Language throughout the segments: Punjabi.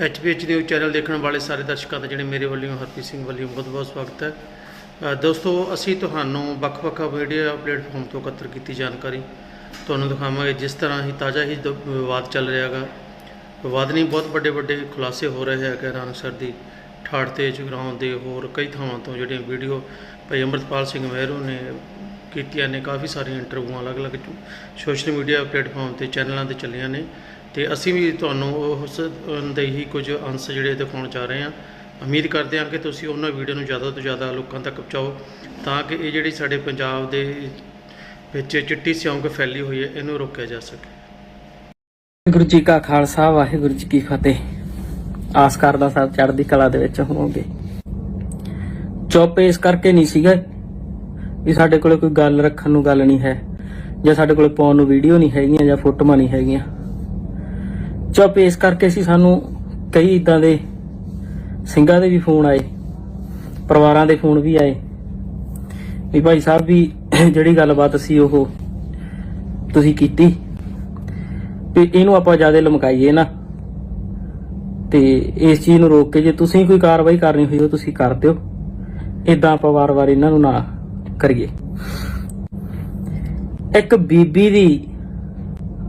ਐਚਪੀਐਚ ਨਿਊਜ਼ ਚੈਨਲ ਦੇਖਣ ਵਾਲੇ ਸਾਰੇ ਦਰਸ਼ਕਾਂ ਦਾ ਜਿਹੜੇ ਮੇਰੇ ਵੱਲੋਂ ਹਰਪ੍ਰੀਤ ਸਿੰਘ ਵੱਲੋਂ ਬਹੁਤ-ਬਹੁਤ ਸਵਾਗਤ ਹੈ। ਦੋਸਤੋ, ਅਸੀਂ ਤੁਹਾਨੂੰ ਵੱਖ-ਵੱਖ ਮੀਡੀਆ ਪਲੇਟਫਾਰਮ ਤੋਂ ਇਕੱਤਰ ਕੀਤੀ ਜਾਣਕਾਰੀ ਤੁਹਾਨੂੰ ਦਿਖਾਵਾਂਗੇ। ਜਿਸ ਤਰ੍ਹਾਂ ਹੀ ਤਾਜ਼ਾ ਹੀ ਦ- ਵਿਵਾਦ ਚੱਲ ਰਿਹਾ ਹੈਗਾ। ਵਿਵਾਦ ਨਹੀਂ, ਬਹੁਤ ਵੱਡੇ-ਵੱਡੇ ਖੁਲਾਸੇ ਹੋ ਰਹੇ ਹੈਗੇ ਰਾਮਸਰ ਦੀ ਠਾੜ ਤੇ ਜਗਰਾਉਂ ਦੇ ਹੋਰ ਕਈ ਥਾਵਾਂ ਤੋਂ ਜਿਹੜੀਆਂ ਵੀਡੀਓ ਭਾਈ ਅੰਮ੍ਰਿਤਪਾਲ ਸਿੰਘ ਮਹਿਰੂ ਨੇ ਕੀਤੀਆਂ ਨੇ, ਕਾਫੀ ਸਾਰੀਆਂ ਇੰਟਰਵਿਊਆਂ ਅਲੱਗ-ਅਲੱਗ ਸੋਸ਼ਲ ਮੀਡੀਆ ਪਲੇਟਫਾਰਮ ਤੇ ਚੈਨਲਾਂ ਤੇ ਚੱਲੀਆਂ ਨੇ। ਤੇ ਅਸੀਂ ਵੀ ਤੁਹਾਨੂੰ ਉਸ ਦੇ ਹੀ ਕੁਝ ਅੰਸ਼ ਜਿਹੜੇ ਦਿਖਾਉਣ ਜਾ ਰਹੇ ਹਾਂ। ਉਮੀਦ ਕਰਦੇ ਹਾਂ ਕਿ ਤੁਸੀਂ ਉਹਨਾਂ ਵੀਡੀਓ ਨੂੰ ਜ਼ਿਆਦਾ ਤੋਂ ਜ਼ਿਆਦਾ ਲੋਕਾਂ ਤੱਕ ਪਹੁੰਚਾਓ, ਤਾਂ ਕਿ ਇਹ ਜਿਹੜੀ ਸਾਡੇ ਪੰਜਾਬ ਦੇ ਵਿੱਚ ਚਿੱਟੀ ਸਿਉਂਕ ਫੈਲੀ ਹੋਈ ਹੈ, ਇਹਨੂੰ ਰੋਕਿਆ ਜਾ ਸਕੇ। ਵਾਹਿਗੁਰੂ ਜੀ ਕਾ ਖਾਲਸਾ, ਵਾਹਿਗੁਰੂ ਜੀ ਕੀ ਫਤਿਹ। ਆਸ ਕਰਦਾ ਸਭ ਚੜ੍ਹਦੀ ਕਲਾ ਦੇ ਵਿੱਚ ਹੋਵੋਗੇ। ਚੁੱਪ ਇਸ ਕਰਕੇ ਨਹੀਂ ਸੀਗਾ ਵੀ ਸਾਡੇ ਕੋਲੇ ਕੋਈ ਗੱਲ ਰੱਖਣ ਨੂੰ ਗੱਲ ਨਹੀਂ ਹੈ, ਜਾਂ ਸਾਡੇ ਕੋਲੇ ਪਾਉਣ ਨੂੰ ਵੀਡੀਓ ਨਹੀਂ ਹੈਗੀਆਂ, ਜਾਂ ਫੋਟੋਆਂ ਨਹੀਂ ਹੈਗੀਆਂ। ਚੁੱਪ ਇਸ ਕਰਕੇ ਸੀ ਸਾਨੂੰ ਕਈ ਇਦਾਂ ਦੇ ਸਿੰਘਾਂ ਦੇ ਵੀ ਫੋਨ ਆਏ, ਪਰਿਵਾਰਾਂ ਦੇ ਫੋਨ ਵੀ ਆਏ। ਵੀ ਭਾਈ ਸਾਹਿਬ ਵੀ ਜਿਹੜੀ ਗੱਲਬਾਤ ਸੀ ਉਹ ਤੁਸੀਂ ਕੀਤੀ ਵੀ ਇਹਨੂੰ ਆਪਾਂ ਜ਼ਿਆਦਾ ਲਮਕਾਈਏ ਨਾ। ਤੇ ਇਸ ਚੀਜ਼ ਨੂੰ ਰੋਕ ਕੇ ਜੇ ਤੁਸੀਂ ਕੋਈ ਕਾਰਵਾਈ ਕਰਨੀ ਹੋਈ, ਉਹ ਤੁਸੀਂ ਕਰ ਦਿਓ। ਇਦਾਂ ਆਪਾਂ ਵਾਰ-ਵਾਰ ਇਹਨਾਂ ਨੂੰ ਨਾ ਕਰੀਏ। ਇੱਕ ਬੀਬੀ ਦੀ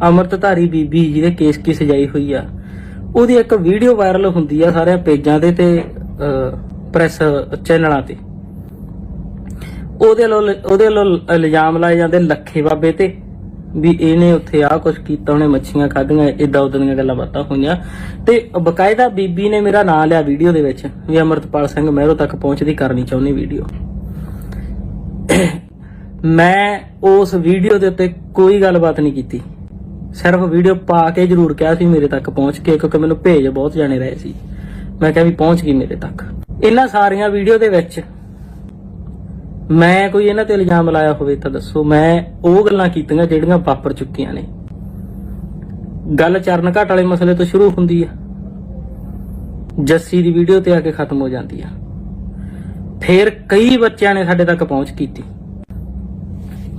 ਅਮਰਤਧਾਰੀ ਬੀਬੀ ਜਿਹਦੇ ਕੇਸ ਕੀ ਸਜਾਈ ਹੋਈ ਆ। ਉਹਦੀ ਇੱਕ ਵੀਡੀਓ ਵਾਇਰਲ ਹੁੰਦੀ ਆ ਸਾਰੇ ਪੇਜਾਂ ਦੇ ਤੇ ਪ੍ਰੈਸ ਚੈਨਲਾਂ ਤੇ। ਉਹਦੇ ਵੱਲੋਂ ਉਹਦੇ ਵੱਲੋਂ ਇਲਜ਼ਾਮ ਲਾਏ ਜਾਂਦੇ ਲੱਖੇ ਬਾਬੇ ਤੇ, ਵੀ ਇਹਨੇ ਉੱਥੇ ਆ ਕੁਝ ਕੀਤਾ, ਉਹਨੇ ਮੱਛੀਆਂ ਖਾਧੀਆਂ ਇਦਾਂ ਉਦਾਂ ਦੀਆਂ ਗੱਲਾਂ ਬਾਤਾਂ ਹੋਈਆਂ। ਤੇ ਬਕਾਇਦਾ ਬੀਬੀ ਨੇ ਮੇਰਾ ਨਾਮ ਲਿਆ ਵੀਡੀਓ ਦੇ ਵਿੱਚ, ਵੀ ਅਮਰਤਪਾਲ ਸਿੰਘ ਮਹਿਰੋ ਤੱਕ ਪਹੁੰਚਦੀ ਕਰਨੀ ਚਾਹੁੰਦੀ ਵੀਡੀਓ। ਮੈਂ ਉਸ ਵੀਡੀਓ ਦੇ ਉੱਤੇ ਕੋਈ ਗੱਲਬਾਤ ਨਹੀਂ ਕੀਤੀ। ਸਿਰਫ ਵੀਡੀਓ ਪਾ ਕੇ ਜ਼ਰੂਰ ਕਿਹਾ ਸੀ ਮੇਰੇ ਤੱਕ ਪਹੁੰਚ ਕੇ, ਕਿਉਂਕਿ ਮੈਨੂੰ ਭੇਜ ਬਹੁਤ ਜਾਣੇ ਰਹੇ ਸੀ। ਮੈਂ ਕਿਹਾ ਵੀ ਪਹੁੰਚ ਗਈ ਮੇਰੇ ਤੱਕ। ਇਹਨਾਂ ਸਾਰੀਆਂ ਵੀਡੀਓ ਦੇ ਵਿੱਚ ਮੈਂ ਕੋਈ ਇਹਨਾਂ ਤੇ ਇਲਜ਼ਾਮ ਲਾਇਆ ਹੋਵੇ ਤਾਂ ਦੱਸੋ, ਮੈਂ ਉਹ ਗੱਲਾਂ ਕੀਤੀਆਂ ਜਿਹੜੀਆਂ ਵਾਪਰ ਚੁੱਕੀਆਂ ਨੇ। ਗੱਲ ਚਰਨ ਘਾਟ ਵਾਲੇ ਮਸਲੇ ਤੋਂ ਸ਼ੁਰੂ ਹੁੰਦੀ ਆ। ਜੱਸੀ ਦੀ ਵੀਡੀਓ ਤੇ ਆ ਕੇ ਖਤਮ ਹੋ ਜਾਂਦੀ ਆ। ਫਿਰ ਕਈ ਬੱਚਿਆਂ ਨੇ ਸਾਡੇ ਤੱਕ ਪਹੁੰਚ ਕੀਤੀ।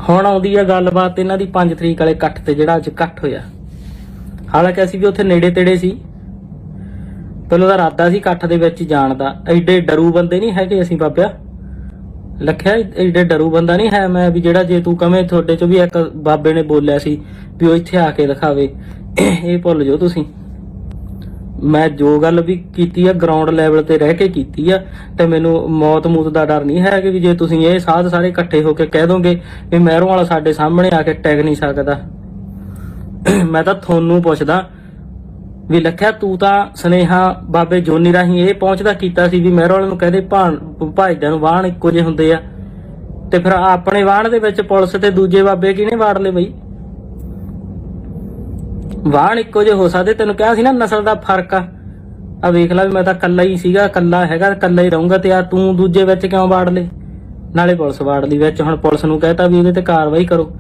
ਹੁਣ ਆਉਂਦੀ ਆ ਗੱਲਬਾਤ ਇਹਨਾਂ ਦੀ 5 ਤਰੀਕ ਵਾਲੇ ਇਕੱਠ ਤੇ, ਜਿਹੜਾ ਅੱਜ ਇਕੱਠ ਹੋਇਆ। ਹਾਲਾਂਕਿ ਅਸੀਂ ਵੀ ਉੱਥੇ ਨੇੜੇ ਤੇੜੇ ਸੀ। ਪਹਿਲਾਂ ਦਾ ਇਰਾਦਾ ਸੀ ਇਕੱਠ ਦੇ ਵਿੱਚ ਜਾਣ ਦਾ। ਐਡੇ ਡਰੂ ਬੰਦੇ ਨਹੀਂ ਹੈਗੇ ਅਸੀਂ ਬਾਬਿਆ। ਲਖਿਆ, ਐਡੇ ਡਰੂ ਬੰਦਾ ਨਹੀਂ ਹੈ ਮੈਂ ਵੀ ਜਿਹੜਾ ਜੇ ਤੂੰ ਕਵੇਂ ਤੁਹਾਡੇ ਚ ਵੀ ਇੱਕ ਬਾਬੇ ਨੇ ਬੋਲਿਆ ਸੀ ਵੀ ਉਹ ਇੱਥੇ ਆ ਕੇ ਦਿਖਾਵੇ। ਇਹ ਭੁੱਲ ਜਾਓ ਤੁਸੀਂ। ਮੈਂ ਜੋ ਗੱਲ ਵੀ ਕੀਤੀ ਆ ਗਰਾਊਂਡ ਲੈਵਲ ਤੇ ਰਹਿ ਕੇ ਕੀਤੀ ਆ, ਤੇ ਮੈਨੂੰ ਮੌਤ ਮੂਤ ਦਾ ਡਰ ਨਹੀਂ ਹੈ ਕਿ ਵੀ ਜੇ ਤੁਸੀਂ ਇਹ ਸਾਧ ਸਾਰੇ ਇਕੱਠੇ ਹੋ ਕੇ ਕਹਿ ਦੋਗੇ ਵੀ ਮਹਿਰੋਂ ਵਾਲਾ ਸਾਡੇ ਸਾਹਮਣੇ ਆ ਕੇ ਟੈਗ ਨਹੀਂ ਸਕਦਾ। ਮੈਂ ਤਾਂ ਤੁਹਾਨੂੰ ਪੁੱਛਦਾ ਵੀ ਲੱਖਿਆ ਤੂੰ ਤਾਂ ਸਨੇਹਾ ਬਾਬੇ ਜੋਨੀ ਰਾਹੀਂ ਇਹ ਪਹੁੰਚਦਾ ਕੀਤਾ ਸੀ ਵੀ ਮਹਿਰੋਂ ਵਾਲੇ ਨੂੰ ਕਹਦੇ ਭਾਣ ਭਾਈਦਾਂ ਨੂੰ ਵਾਹਣ ਇੱਕੋ ਜਿਹੇ ਹੁੰਦੇ ਆ। ਤੇ ਫਿਰ ਆਪਣੇ ਵਾਹਣ ਦੇ ਵਿੱਚ ਪੁਲਿਸ ਤੇ ਦੂਜੇ ਬਾਬੇ ਕਿਹਨੇ ਵਾੜ ਲਏ ਬਈ? ਵਾਹਣ ਇੱਕੋ ਜਿਹੇ ਹੋ ਸਕਦੇ, ਤੈਨੂੰ ਕਿਹਾ ਸੀ ਨਾ ਨਸਲ ਦਾ ਫ਼ਰਕ ਆ। ਆ ਵੇਖ ਲੈ ਵੀ ਮੈਂ ਤਾਂ ਕੱਲਾ ਹੀ ਸੀਗਾ ਕੱਲਾ ਹੈਗਾ ਕੱਲਾ ਹੀ ਰਹੂੰਗਾ ਤੇ ਆ ਤੂੰ ਦੂਜੇ ਵਿੱਚ ਕਿਉਂ ਵਾੜ ਲਏ? ਨਾਲੇ ਪੁਲਿਸ ਵਾੜ ਲਈ ਵਿੱਚ, ਹੁਣ ਪੁਲਿਸ ਨੂੰ ਕਹਤਾ ਵੀ ਇਹਦੇ ਤੇ ਕਾਰਵਾਈ ਕਰੋ।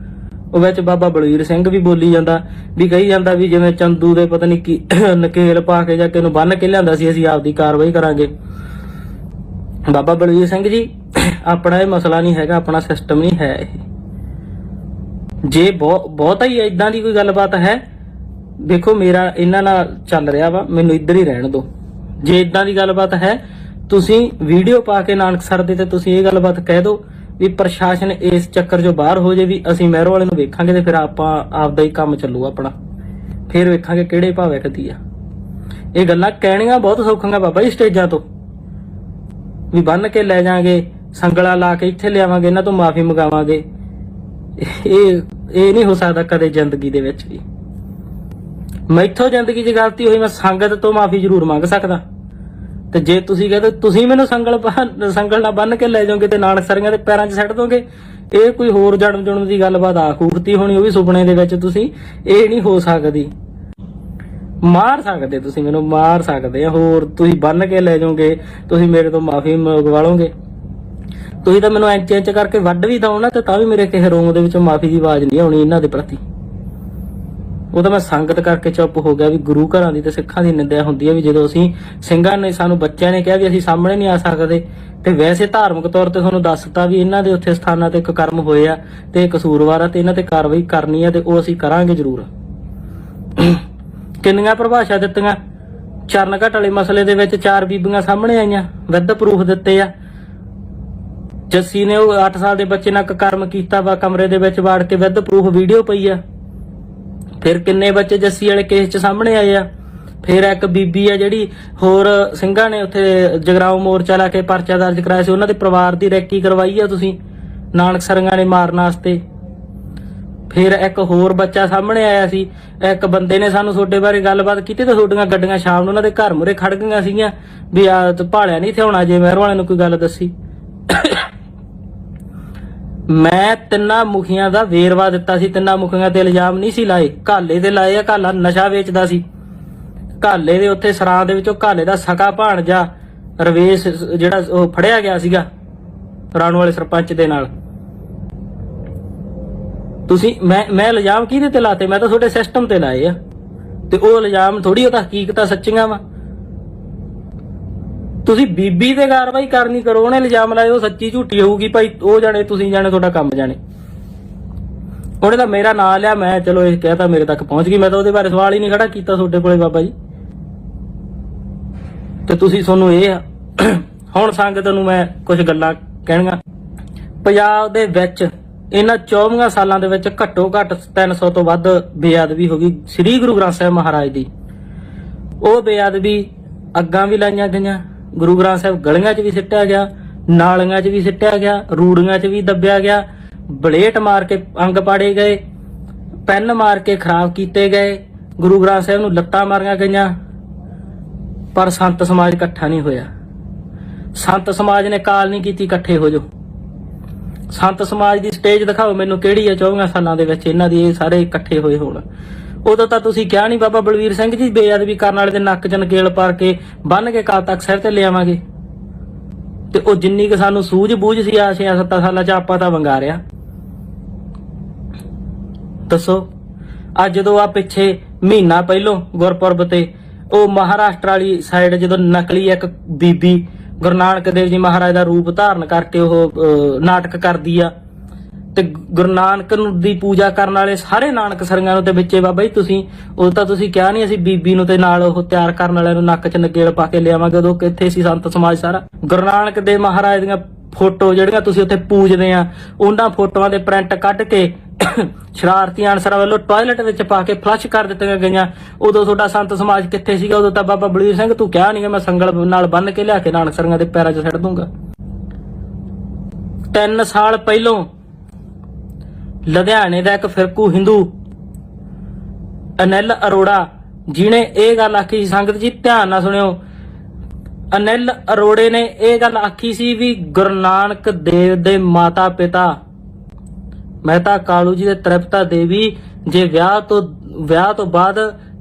ਉਹ ਵਿੱਚ ਬਾਬਾ ਬਲਵੀਰ ਸਿੰਘ ਵੀ ਬੋਲੀ ਜਾਂਦਾ, ਵੀ ਕਹੀ ਜਾਂਦਾ ਵੀ ਜਿਵੇਂ ਚੰਦੂ ਦੇ ਪਤਾ ਨਹੀਂ ਕੀ ਨਕੇਲ ਪਾ ਕੇ ਜਾਂ ਕਿ ਬੰਨ ਕੇ ਲਿਆਂਦਾ ਸੀ, ਅਸੀਂ ਆਪਦੀ ਕਾਰਵਾਈ ਕਰਾਂਗੇ। ਬਾਬਾ ਬਲਵੀਰ ਸਿੰਘ ਜੀ, ਆਪਣਾ ਇਹ ਮਸਲਾ ਨਹੀਂ ਹੈਗਾ, ਆਪਣਾ ਸਿਸਟਮ ਨਹੀਂ ਹੈ ਇਹ। ਜੇ ਬਹੁ- ਬਹੁਤਾ ਹੀ ਇਦਾਂ ਦੀ ਕੋਈ ਗੱਲਬਾਤ ਹੈ ਦੇਖੋ, ਮੇਰਾ ਇਹਨਾਂ ਨਾਲ ਚੱਲ ਰਿਹਾ ਵਾ, ਮੈਨੂੰ ਇੱਧਰ ਹੀ ਰਹਿਣ ਦਿਓ ਜੇ ਇਦਾਂ ਦੀ ਗੱਲਬਾਤ ਹੈ, ਤੁਸੀਂ ਵੀਡੀਓ ਪਾ ਕੇ ਨਾਨਕਸਰ ਦੇ ਤੇ ਤੁਸੀਂ ਇਹ ਗੱਲਬਾਤ ਕਹਿ ਦਿਓ ਵੀ ਪ੍ਰਸ਼ਾਸਨ ਇਸ ਚੱਕਰ ਚੋਂ ਬਾਹਰ ਹੋ ਜੇ ਵੀ ਅਸੀਂ ਮਹਿਰੋ ਵਾਲੇ ਨੂੰ ਵੇਖਾਂਗੇ ਤੇ ਫਿਰ ਆਪਾਂ ਆਪਦਾ ਹੀ ਕੰਮ ਚੱਲੂ ਆਪਣਾ। ਫਿਰ ਵੇਖਾਂਗੇ ਕਿਹੜੇ ਭਾਵੇਂ ਕਦੀ ਆ। ਇਹ ਗੱਲਾਂ ਕਹਿਣੀਆਂ ਬਹੁਤ ਸੌਖੀਆਂ ਬਾਬਾ ਜੀ ਸਟੇਜਾਂ ਤੋਂ। ਵੀ ਬੰਨ ਕੇ ਲੈ ਜਾਾਂਗੇ, ਸੰਗਲਾ ਲਾ ਕੇ ਇੱਥੇ ਲਿਆਵਾਂਗੇ, ਇਹਨਾਂ ਤੋਂ ਮਾਫੀ ਮੰਗਾਵਾਂਗੇ। ਇਹ ਇਹ ਨਹੀਂ ਹੋ ਸਕਦਾ ਕਦੇ ਜ਼ਿੰਦਗੀ ਦੇ ਵਿੱਚ ਵੀ। ਮੈਥੋਂ ਜ਼ਿੰਦਗੀ 'ਚ ਗਲਤੀ ਹੋਈ ਮੈਂ ਸੰਗਤ ਤੋਂ ਮਾਫੀ ਜ਼ਰੂਰ ਮੰਗ ਸਕਦਾ। ਤੇ ਜੇ ਤੁਸੀਂ ਕਹਿੰਦੇ, ਤੁਸੀਂ ਮੈਨੂੰ ਸੰਗਲ ਬੰਨ੍ਹ- ਸੰਗਲ ਨਾਲ ਬੰਨ ਕੇ ਲੈ ਜਾਓਗੇ ਤੇ ਨਾਨਕ ਸਰੀਆਂ ਦੇ ਪੈਰਾਂ 'ਚ ਸੱਟ ਦੋਗੇ, ਇਹ ਕੋਈ ਹੋਰ ਜਨਮ ਜਨਮ ਦੀ ਗੱਲਬਾਤ ਆ। ਖੂਬਤੀ ਹੋਣੀ ਉਹ ਵੀ ਸੁਪਨੇ ਦੇ ਵਿੱਚ ਤੁਸੀਂ, ਇਹ ਨਹੀਂ ਹੋ ਸਕਦੀ। ਮਾਰ ਸਕਦੇ ਤੁਸੀਂ ਮੈਨੂੰ, ਮਾਰ ਸਕਦੇ ਆ। ਹੋਰ ਤੁਸੀਂ ਬੰਨ ਕੇ ਲੈ ਜਾਓਗੇ, ਤੁਸੀਂ ਮੇਰੇ ਤੋਂ ਮਾਫੀ ਮੰਗਵਾ ਲਓਗੇ। ਤੁਸੀਂ ਤਾਂ ਮੈਨੂੰ ਇੰਚ ਇੰਚ ਕਰਕੇ ਵੱਢ ਵੀ ਦਓ ਨਾ, ਤੇ ਤਾਂ ਵੀ ਮੇਰੇ ਕਿਸੇ ਰੋਂਗ ਦੇ ਵਿੱਚੋਂ ਮਾਫੀ ਦੀ ਆਵਾਜ਼ ਨਹੀਂ ਆਉਣੀ ਇਹਨਾਂ ਦੇ ਪ੍ਰਤੀ। ਉਹ ਤਾਂ ਮੈਂ ਸੰਗਤ ਕਰਕੇ ਚੁੱਪ ਹੋ ਗਿਆ ਵੀ ਗੁਰੂ ਘਰਾਂ ਦੀ ਤੇ ਸਿੱਖਾਂ ਦੀ ਨਿੰਦਿਆ ਹੁੰਦੀ ਹੈ ਵੀ ਜਦੋਂ ਅਸੀਂ ਸਿੰਘਾਂ ਨੇ ਸਾਨੂੰ ਬੱਚਿਆਂ ਨੇ ਕਿਹਾ ਵੀ ਅਸੀਂ ਸਾਹਮਣੇ ਨਹੀਂ ਆ ਸਕਦੇ, ਤੇ ਵੈਸੇ ਧਾਰਮਿਕ ਤੌਰ ਤੇ ਤੁਹਾਨੂੰ ਦੱਸਤਾ ਵੀ ਇਹਨਾਂ ਦੇ ਉੱਥੇ ਸਥਾਨਾਂ ਤੇ ਇੱਕ ਕਰਮ ਹੋਏ ਆ ਤੇ ਇਹ ਕਸੂਰਵਾਰ ਆ ਤੇ ਇਹਨਾਂ ਤੇ ਕਾਰਵਾਈ ਕਰਨੀ ਆ ਤੇ ਉਹ ਅਸੀਂ ਕਰਾਂਗੇ ਜ਼ਰੂਰ। ਕਿੰਨੀਆਂ ਪਰਿਭਾਸ਼ਾ ਦਿੱਤੀਆਂ? ਚਰਨ ਘਟ ਵਾਲੇ ਮਸਲੇ ਦੇ ਵਿੱਚ ਚਾਰ ਬੀਬੀਆਂ ਸਾਹਮਣੇ ਆਈਆਂ, ਵਿਦ ਪ੍ਰੂਫ ਦਿੱਤੇ ਆ। ਜੱਸੀ ਨੇ ਉਹ 8 ਸਾਲ ਦੇ ਬੱਚੇ ਨਾਲ ਕਰਮ ਕੀਤਾ ਵਾ, ਕਮਰੇ ਦੇ ਵਿੱਚ ਵਾੜ ਕੇ ਵਿਦ ਪ੍ਰੂਫ ਵੀਡੀਓ ਪਈ ਆ। ਫਿਰ ਕਿੰਨੇ ਬੱਚੇ ਜੱਸੀ ਵਾਲੇ ਕੇਸ 'ਚ ਸਾਹਮਣੇ ਆਏ ਆ? ਫਿਰ ਇੱਕ ਬੀਬੀ ਆ ਜਿਹੜੀ ਹੋਰ ਸਿੰਘਾਂ ਨੇ ਉੱਥੇ ਜਗਰਾਉਂ ਮੋਰਚਾ ਲਾ ਕੇ ਪਰਚਾ ਦਰਜ ਕਰਾਇਆ ਸੀ, ਉਹਨਾਂ ਦੇ ਪਰਿਵਾਰ ਦੀ ਰੈਕੀ ਕਰਵਾਈ ਆ ਤੁਸੀਂ, ਨਾਨਕ ਸਰੰਗਾਂ ਨੇ ਮਾਰਨ ਵਾਸਤੇ। ਫਿਰ ਇੱਕ ਹੋਰ ਬੱਚਾ ਸਾਹਮਣੇ ਆਇਆ ਸੀ, ਇੱਕ ਬੰਦੇ ਨੇ ਸਾਨੂੰ ਤੁਹਾਡੇ ਬਾਰੇ ਗੱਲਬਾਤ ਕੀਤੀ ਤੇ ਤੁਹਾਡੀਆਂ ਗੱਡੀਆਂ ਸ਼ਾਮ ਨੂੰ ਉਹਨਾਂ ਦੇ ਘਰ ਮੁਰੇ ਖੜ ਗਈਆਂ ਸੀਗੀਆਂ, ਵੀ ਆ ਤੇ ਭਾਲਿਆ ਨਹੀਂ ਇੱਥੇ ਹੋਣਾ ਜੇ ਮਹਿਰ ਵਾਲਿਆਂ ਨੂੰ ਕੋਈ ਗੱਲ ਦੱਸੀ। ਮੈਂ ਤਿੰਨਾਂ ਮੁਖੀਆਂ ਦਾ ਵੇਰਵਾ ਦਿੱਤਾ ਸੀ। ਤਿੰਨਾਂ ਮੁਖੀਆਂ ਤੇ ਇਲਜ਼ਾਮ ਨਹੀਂ ਸੀ ਲਾਏ। ਘਾਲੇ ਤੇ ਲਾਏ ਆ, ਘਾਲਾ ਨਸ਼ਾ ਵੇਚਦਾ ਸੀ। ਘਾਲੇ ਦੇ ਉੱਥੇ ਸਰਾਂ ਦੇ ਵਿੱਚੋਂ ਘਾਲੇ ਦਾ ਸਕਾ ਭਾਣਜਾ ਰਵੇਸ਼, ਜਿਹੜਾ ਉਹ ਫੜਿਆ ਗਿਆ ਸੀਗਾ ਰਾਣੂ ਵਾਲੇ ਸਰਪੰਚ ਦੇ ਨਾਲ। ਤੁਸੀਂ, ਮੈਂ ਮੈਂ ਇਲਜ਼ਾਮ ਕਿਹਦੇ ਤੇ ਲਾਤੇ? ਮੈਂ ਤਾਂ ਤੁਹਾਡੇ ਸਿਸਟਮ ਤੇ ਲਾਏ ਆ। ਤੇ ਉਹ ਇਲਜ਼ਾਮ ਥੋੜੀ ਉਹ ਤਾਂ ਹਕੀਕਤਾਂ ਸੱਚੀਆਂ ਵਾ। ਤੁਸੀਂ ਬੀਬੀ ਤੇ ਕਾਰਵਾਈ ਕਰਨੀ ਕਰੋ, ਉਹਨੇ ਇਲਜ਼ਾਮ ਲਾਏ, ਉਹ ਸੱਚੀ ਝੂਠੀ ਹੋਊਗੀ, ਭਾਈ, ਉਹ ਜਾਣੇ, ਤੁਸੀਂ ਜਾਣੇ, ਤੁਹਾਡਾ ਕੰਮ ਜਾਣੇ। ਉਹਨੇ ਤਾਂ ਮੇਰਾ ਨਾਂ ਲਿਆ, ਮੈਂ ਚਲੋ ਇਹ ਕਹਿਤਾ ਮੇਰੇ ਤੱਕ ਪਹੁੰਚ ਗਈ, ਮੈਂ ਤਾਂ ਉਹਦੇ ਬਾਰੇ ਸਵਾਲ ਹੀ ਨਹੀਂ ਖੜਾ ਕੀਤਾ ਤੁਹਾਡੇ ਕੋਲੇ ਬਾਬਾ ਜੀ। ਤੇ ਤੁਸੀਂ ਤੁਹਾਨੂੰ ਇਹ ਆ, ਹੁਣ ਸੰਗਤ ਨੂੰ ਮੈਂ ਕੁਝ ਗੱਲਾਂ ਕਹਿਣੀਆਂ। ਪੰਜਾਬ ਦੇ ਵਿੱਚ ਇਹਨਾਂ 24 ਸਾਲਾਂ ਦੇ ਵਿੱਚ ਘੱਟੋ ਘੱਟ 300 ਤੋਂ ਵੱਧ ਬੇਅਦਬੀ ਹੋ ਗਈ, ਸ੍ਰੀ ਗੁਰੂ ਗ੍ਰੰਥ ਸਾਹਿਬ ਮਹਾਰਾਜ ਦੀ। ਉਹ ਬੇਅਦਬੀ ਅੱਗਾਂ ਵੀ ਲਾਈਆਂ ਗਈਆਂ ਗੁਰੂ ਗ੍ਰੰਥ ਸਾਹਿਬ ਗਲੀਆਂ 'ਚ ਵੀ ਸਿੱਟਿਆ ਗਿਆ, ਨਾਲੀਆਂ 'ਚ ਵੀ ਸਿੱਟਿਆ ਗਿਆ, ਰੂੜੀਆਂ 'ਚ ਵੀ ਦੱਬਿਆ ਗਿਆ, ਬਲੇਟ ਮਾਰ ਕੇ ਅੰਗ ਪਾੜੇ ਗਏ, ਪੈਨ ਮਾਰ ਕੇ ਖਰਾਬ ਕੀਤੇ ਗਏ, ਗੁਰੂ ਗ੍ਰੰਥ ਸਾਹਿਬ ਨੂੰ ਲੱਤਾਂ ਮਾਰੀਆਂ ਗਈਆਂ, ਪਰ ਸੰਤ ਸਮਾਜ ਇਕੱਠਾ ਨਹੀਂ ਹੋਇਆ। ਸੰਤ ਸਮਾਜ ਨੇ ਕਾਲ ਨਹੀਂ ਕੀਤੀ, ਇਕੱਠੇ ਹੋ ਜਾਓ। ਸੰਤ ਸਮਾਜ ਦੀ ਸਟੇਜ ਦਿਖਾਓ ਮੈਨੂੰ ਕਿਹੜੀ ਹੈ 24 ਸਾਲਾਂ ਦੇ ਵਿੱਚ ਇਹਨਾਂ ਦੀ ਇਹ ਸਾਰੇ ਇਕੱਠੇ ਹੋਏ ਹੋਣ। ਉਦੋਂ ਤਾਂ ਤੁਸੀਂ ਕਿਹਾ ਨਹੀਂ ਬਾਬਾ ਬਲਵੀਰ ਸਿੰਘ ਜੀ ਬੇਅਦਬੀ ਕਰਨ ਵਾਲੇ ਦੇ ਨੱਕ 'ਚ ਨਕੇਲ ਪਾਰ ਕੇ ਬੰਨ ਕੇ ਕਾਲ ਤੱਕ ਸਿਰ ਤੇ ਲਿਆਵਾਂਗੇ ਤੇ ਉਹ ਜਿੰਨੀ ਕਿ ਸਾਨੂੰ ਸੂਝ ਬੂਝ ਸੀ ਆ 6-7 ਸਾਲਾਂ 'ਚ ਆਪਾਂ ਤਾਂ ਵੰਗਾਰਿਆ ਦੱਸੋ, ਅੱਜ ਜਦੋਂ ਆ ਪਿੱਛੇ ਮਹੀਨਾ ਪਹਿਲੋਂ ਗੁਰਪੁਰਬ ਤੇ ਉਹ ਮਹਾਰਾਸ਼ਟਰ ਵਾਲੀ ਸਾਈਡ ਜਦੋਂ ਨਕਲੀ ਇੱਕ ਬੀਬੀ ਗੁਰੂ ਨਾਨਕ ਦੇਵ ਜੀ ਮਹਾਰਾਜ ਦਾ ਰੂਪ ਧਾਰਨ ਕਰਕੇ ਉਹ ਨਾਟਕ ਕਰਦੀ ਆ ਤੇ ਗੁਰੂ ਨਾਨਕ ਨੂੰ ਦੀ ਪੂਜਾ ਕਰਨ ਵਾਲੇ ਸਾਰੇ ਨਾਨਕ ਸਰੀਆਂ ਨੂੰ ਤੇ ਵਿੱਚੇ ਬਾਬਾ ਜੀ ਤੁਸੀਂ, ਉਹ ਤਾਂ ਤੁਸੀਂ ਕਿਹਾ ਨਹੀਂ ਅਸੀਂ ਬੀਬੀ ਨੂੰ ਤੇ ਨਾਲ ਉਹ ਤਿਆਰ ਕਰਨ ਵਾਲਿਆਂ ਨੂੰ ਨੱਕ 'ਚ ਨਗੇੜ ਪਾ ਕੇ ਲਿਆਵਾਂਗੇ, ਉਦੋਂ ਕਿੱਥੇ ਸੀ ਸੰਤ ਸਮਾਜ ਸਾਰਾ। ਗੁਰੂ ਨਾਨਕ ਦੇ ਮਹਾਰਾਜ ਦੀਆਂ ਫੋਟੋ ਜਿਹੜੀਆਂ ਤੁਸੀਂ ਉੱਥੇ ਪੂਜਦੇ ਆ, ਉਹਨਾਂ ਫੋਟੋਆਂ ਦੇ ਪ੍ਰਿੰਟ ਕੱਢ ਕੇ ਸ਼ਰਾਰਤੀ ਅਨਸਰਾਂ ਵੱਲੋਂ ਟਾਇਲਟ ਵਿੱਚ ਪਾ ਕੇ ਫਲਸ਼ ਕਰ ਦਿੱਤੀਆਂ ਗਈਆਂ। ਉਦੋਂ ਤੁਹਾਡਾ ਸੰਤ ਸਮਾਜ ਕਿੱਥੇ ਸੀਗਾ? ਉਦੋਂ ਤਾਂ ਬਾਬਾ ਬਲਵੀਰ ਸਿੰਘ ਤੂੰ ਕਿਹਾ ਨਹੀਂ ਮੈਂ ਸੰਗਲ ਨਾਲ ਬੰਨ ਕੇ ਲਿਆ ਕੇ ਨਾਨਕ ਸਰੀਆਂ ਦੇ ਪੈਰਾਂ 'ਚ ਸਿੱਟ ਦੂੰਗਾ। 3 ਸਾਲ ਪਹਿਲੋਂ ਲੁਧਿਆਣੇ ਦਾ ਇੱਕ ਫਿਰਕੂ ਹਿੰਦੂ, ਅਨਿਲ ਅਰੋੜਾ ਜਿਨੇ ਇਹ ਗੱਲ ਆਖੀ ਸੀ, ਸੰਗਤ ਜੀ ਧਿਆਨ ਨਾਲ ਸੁਣਿਓ, ਅਨਿਲ ਅਰੋੜੇ ਨੇ ਇਹ ਗੱਲ ਆਖੀ ਸੀ ਵੀ ਗੁਰੂ ਨਾਨਕ ਦੇਵ ਦੇ ਮਾਤਾ ਪਿਤਾ ਮਹਿਤਾ ਕਾਲੂ ਜੀ ਦੇ ਤ੍ਰਿਪਤਾ ਦੇਵੀ, ਜੇ ਵਿਆਹ ਤੋਂ ਵਿਆਹ ਤੋਂ ਬਾਅਦ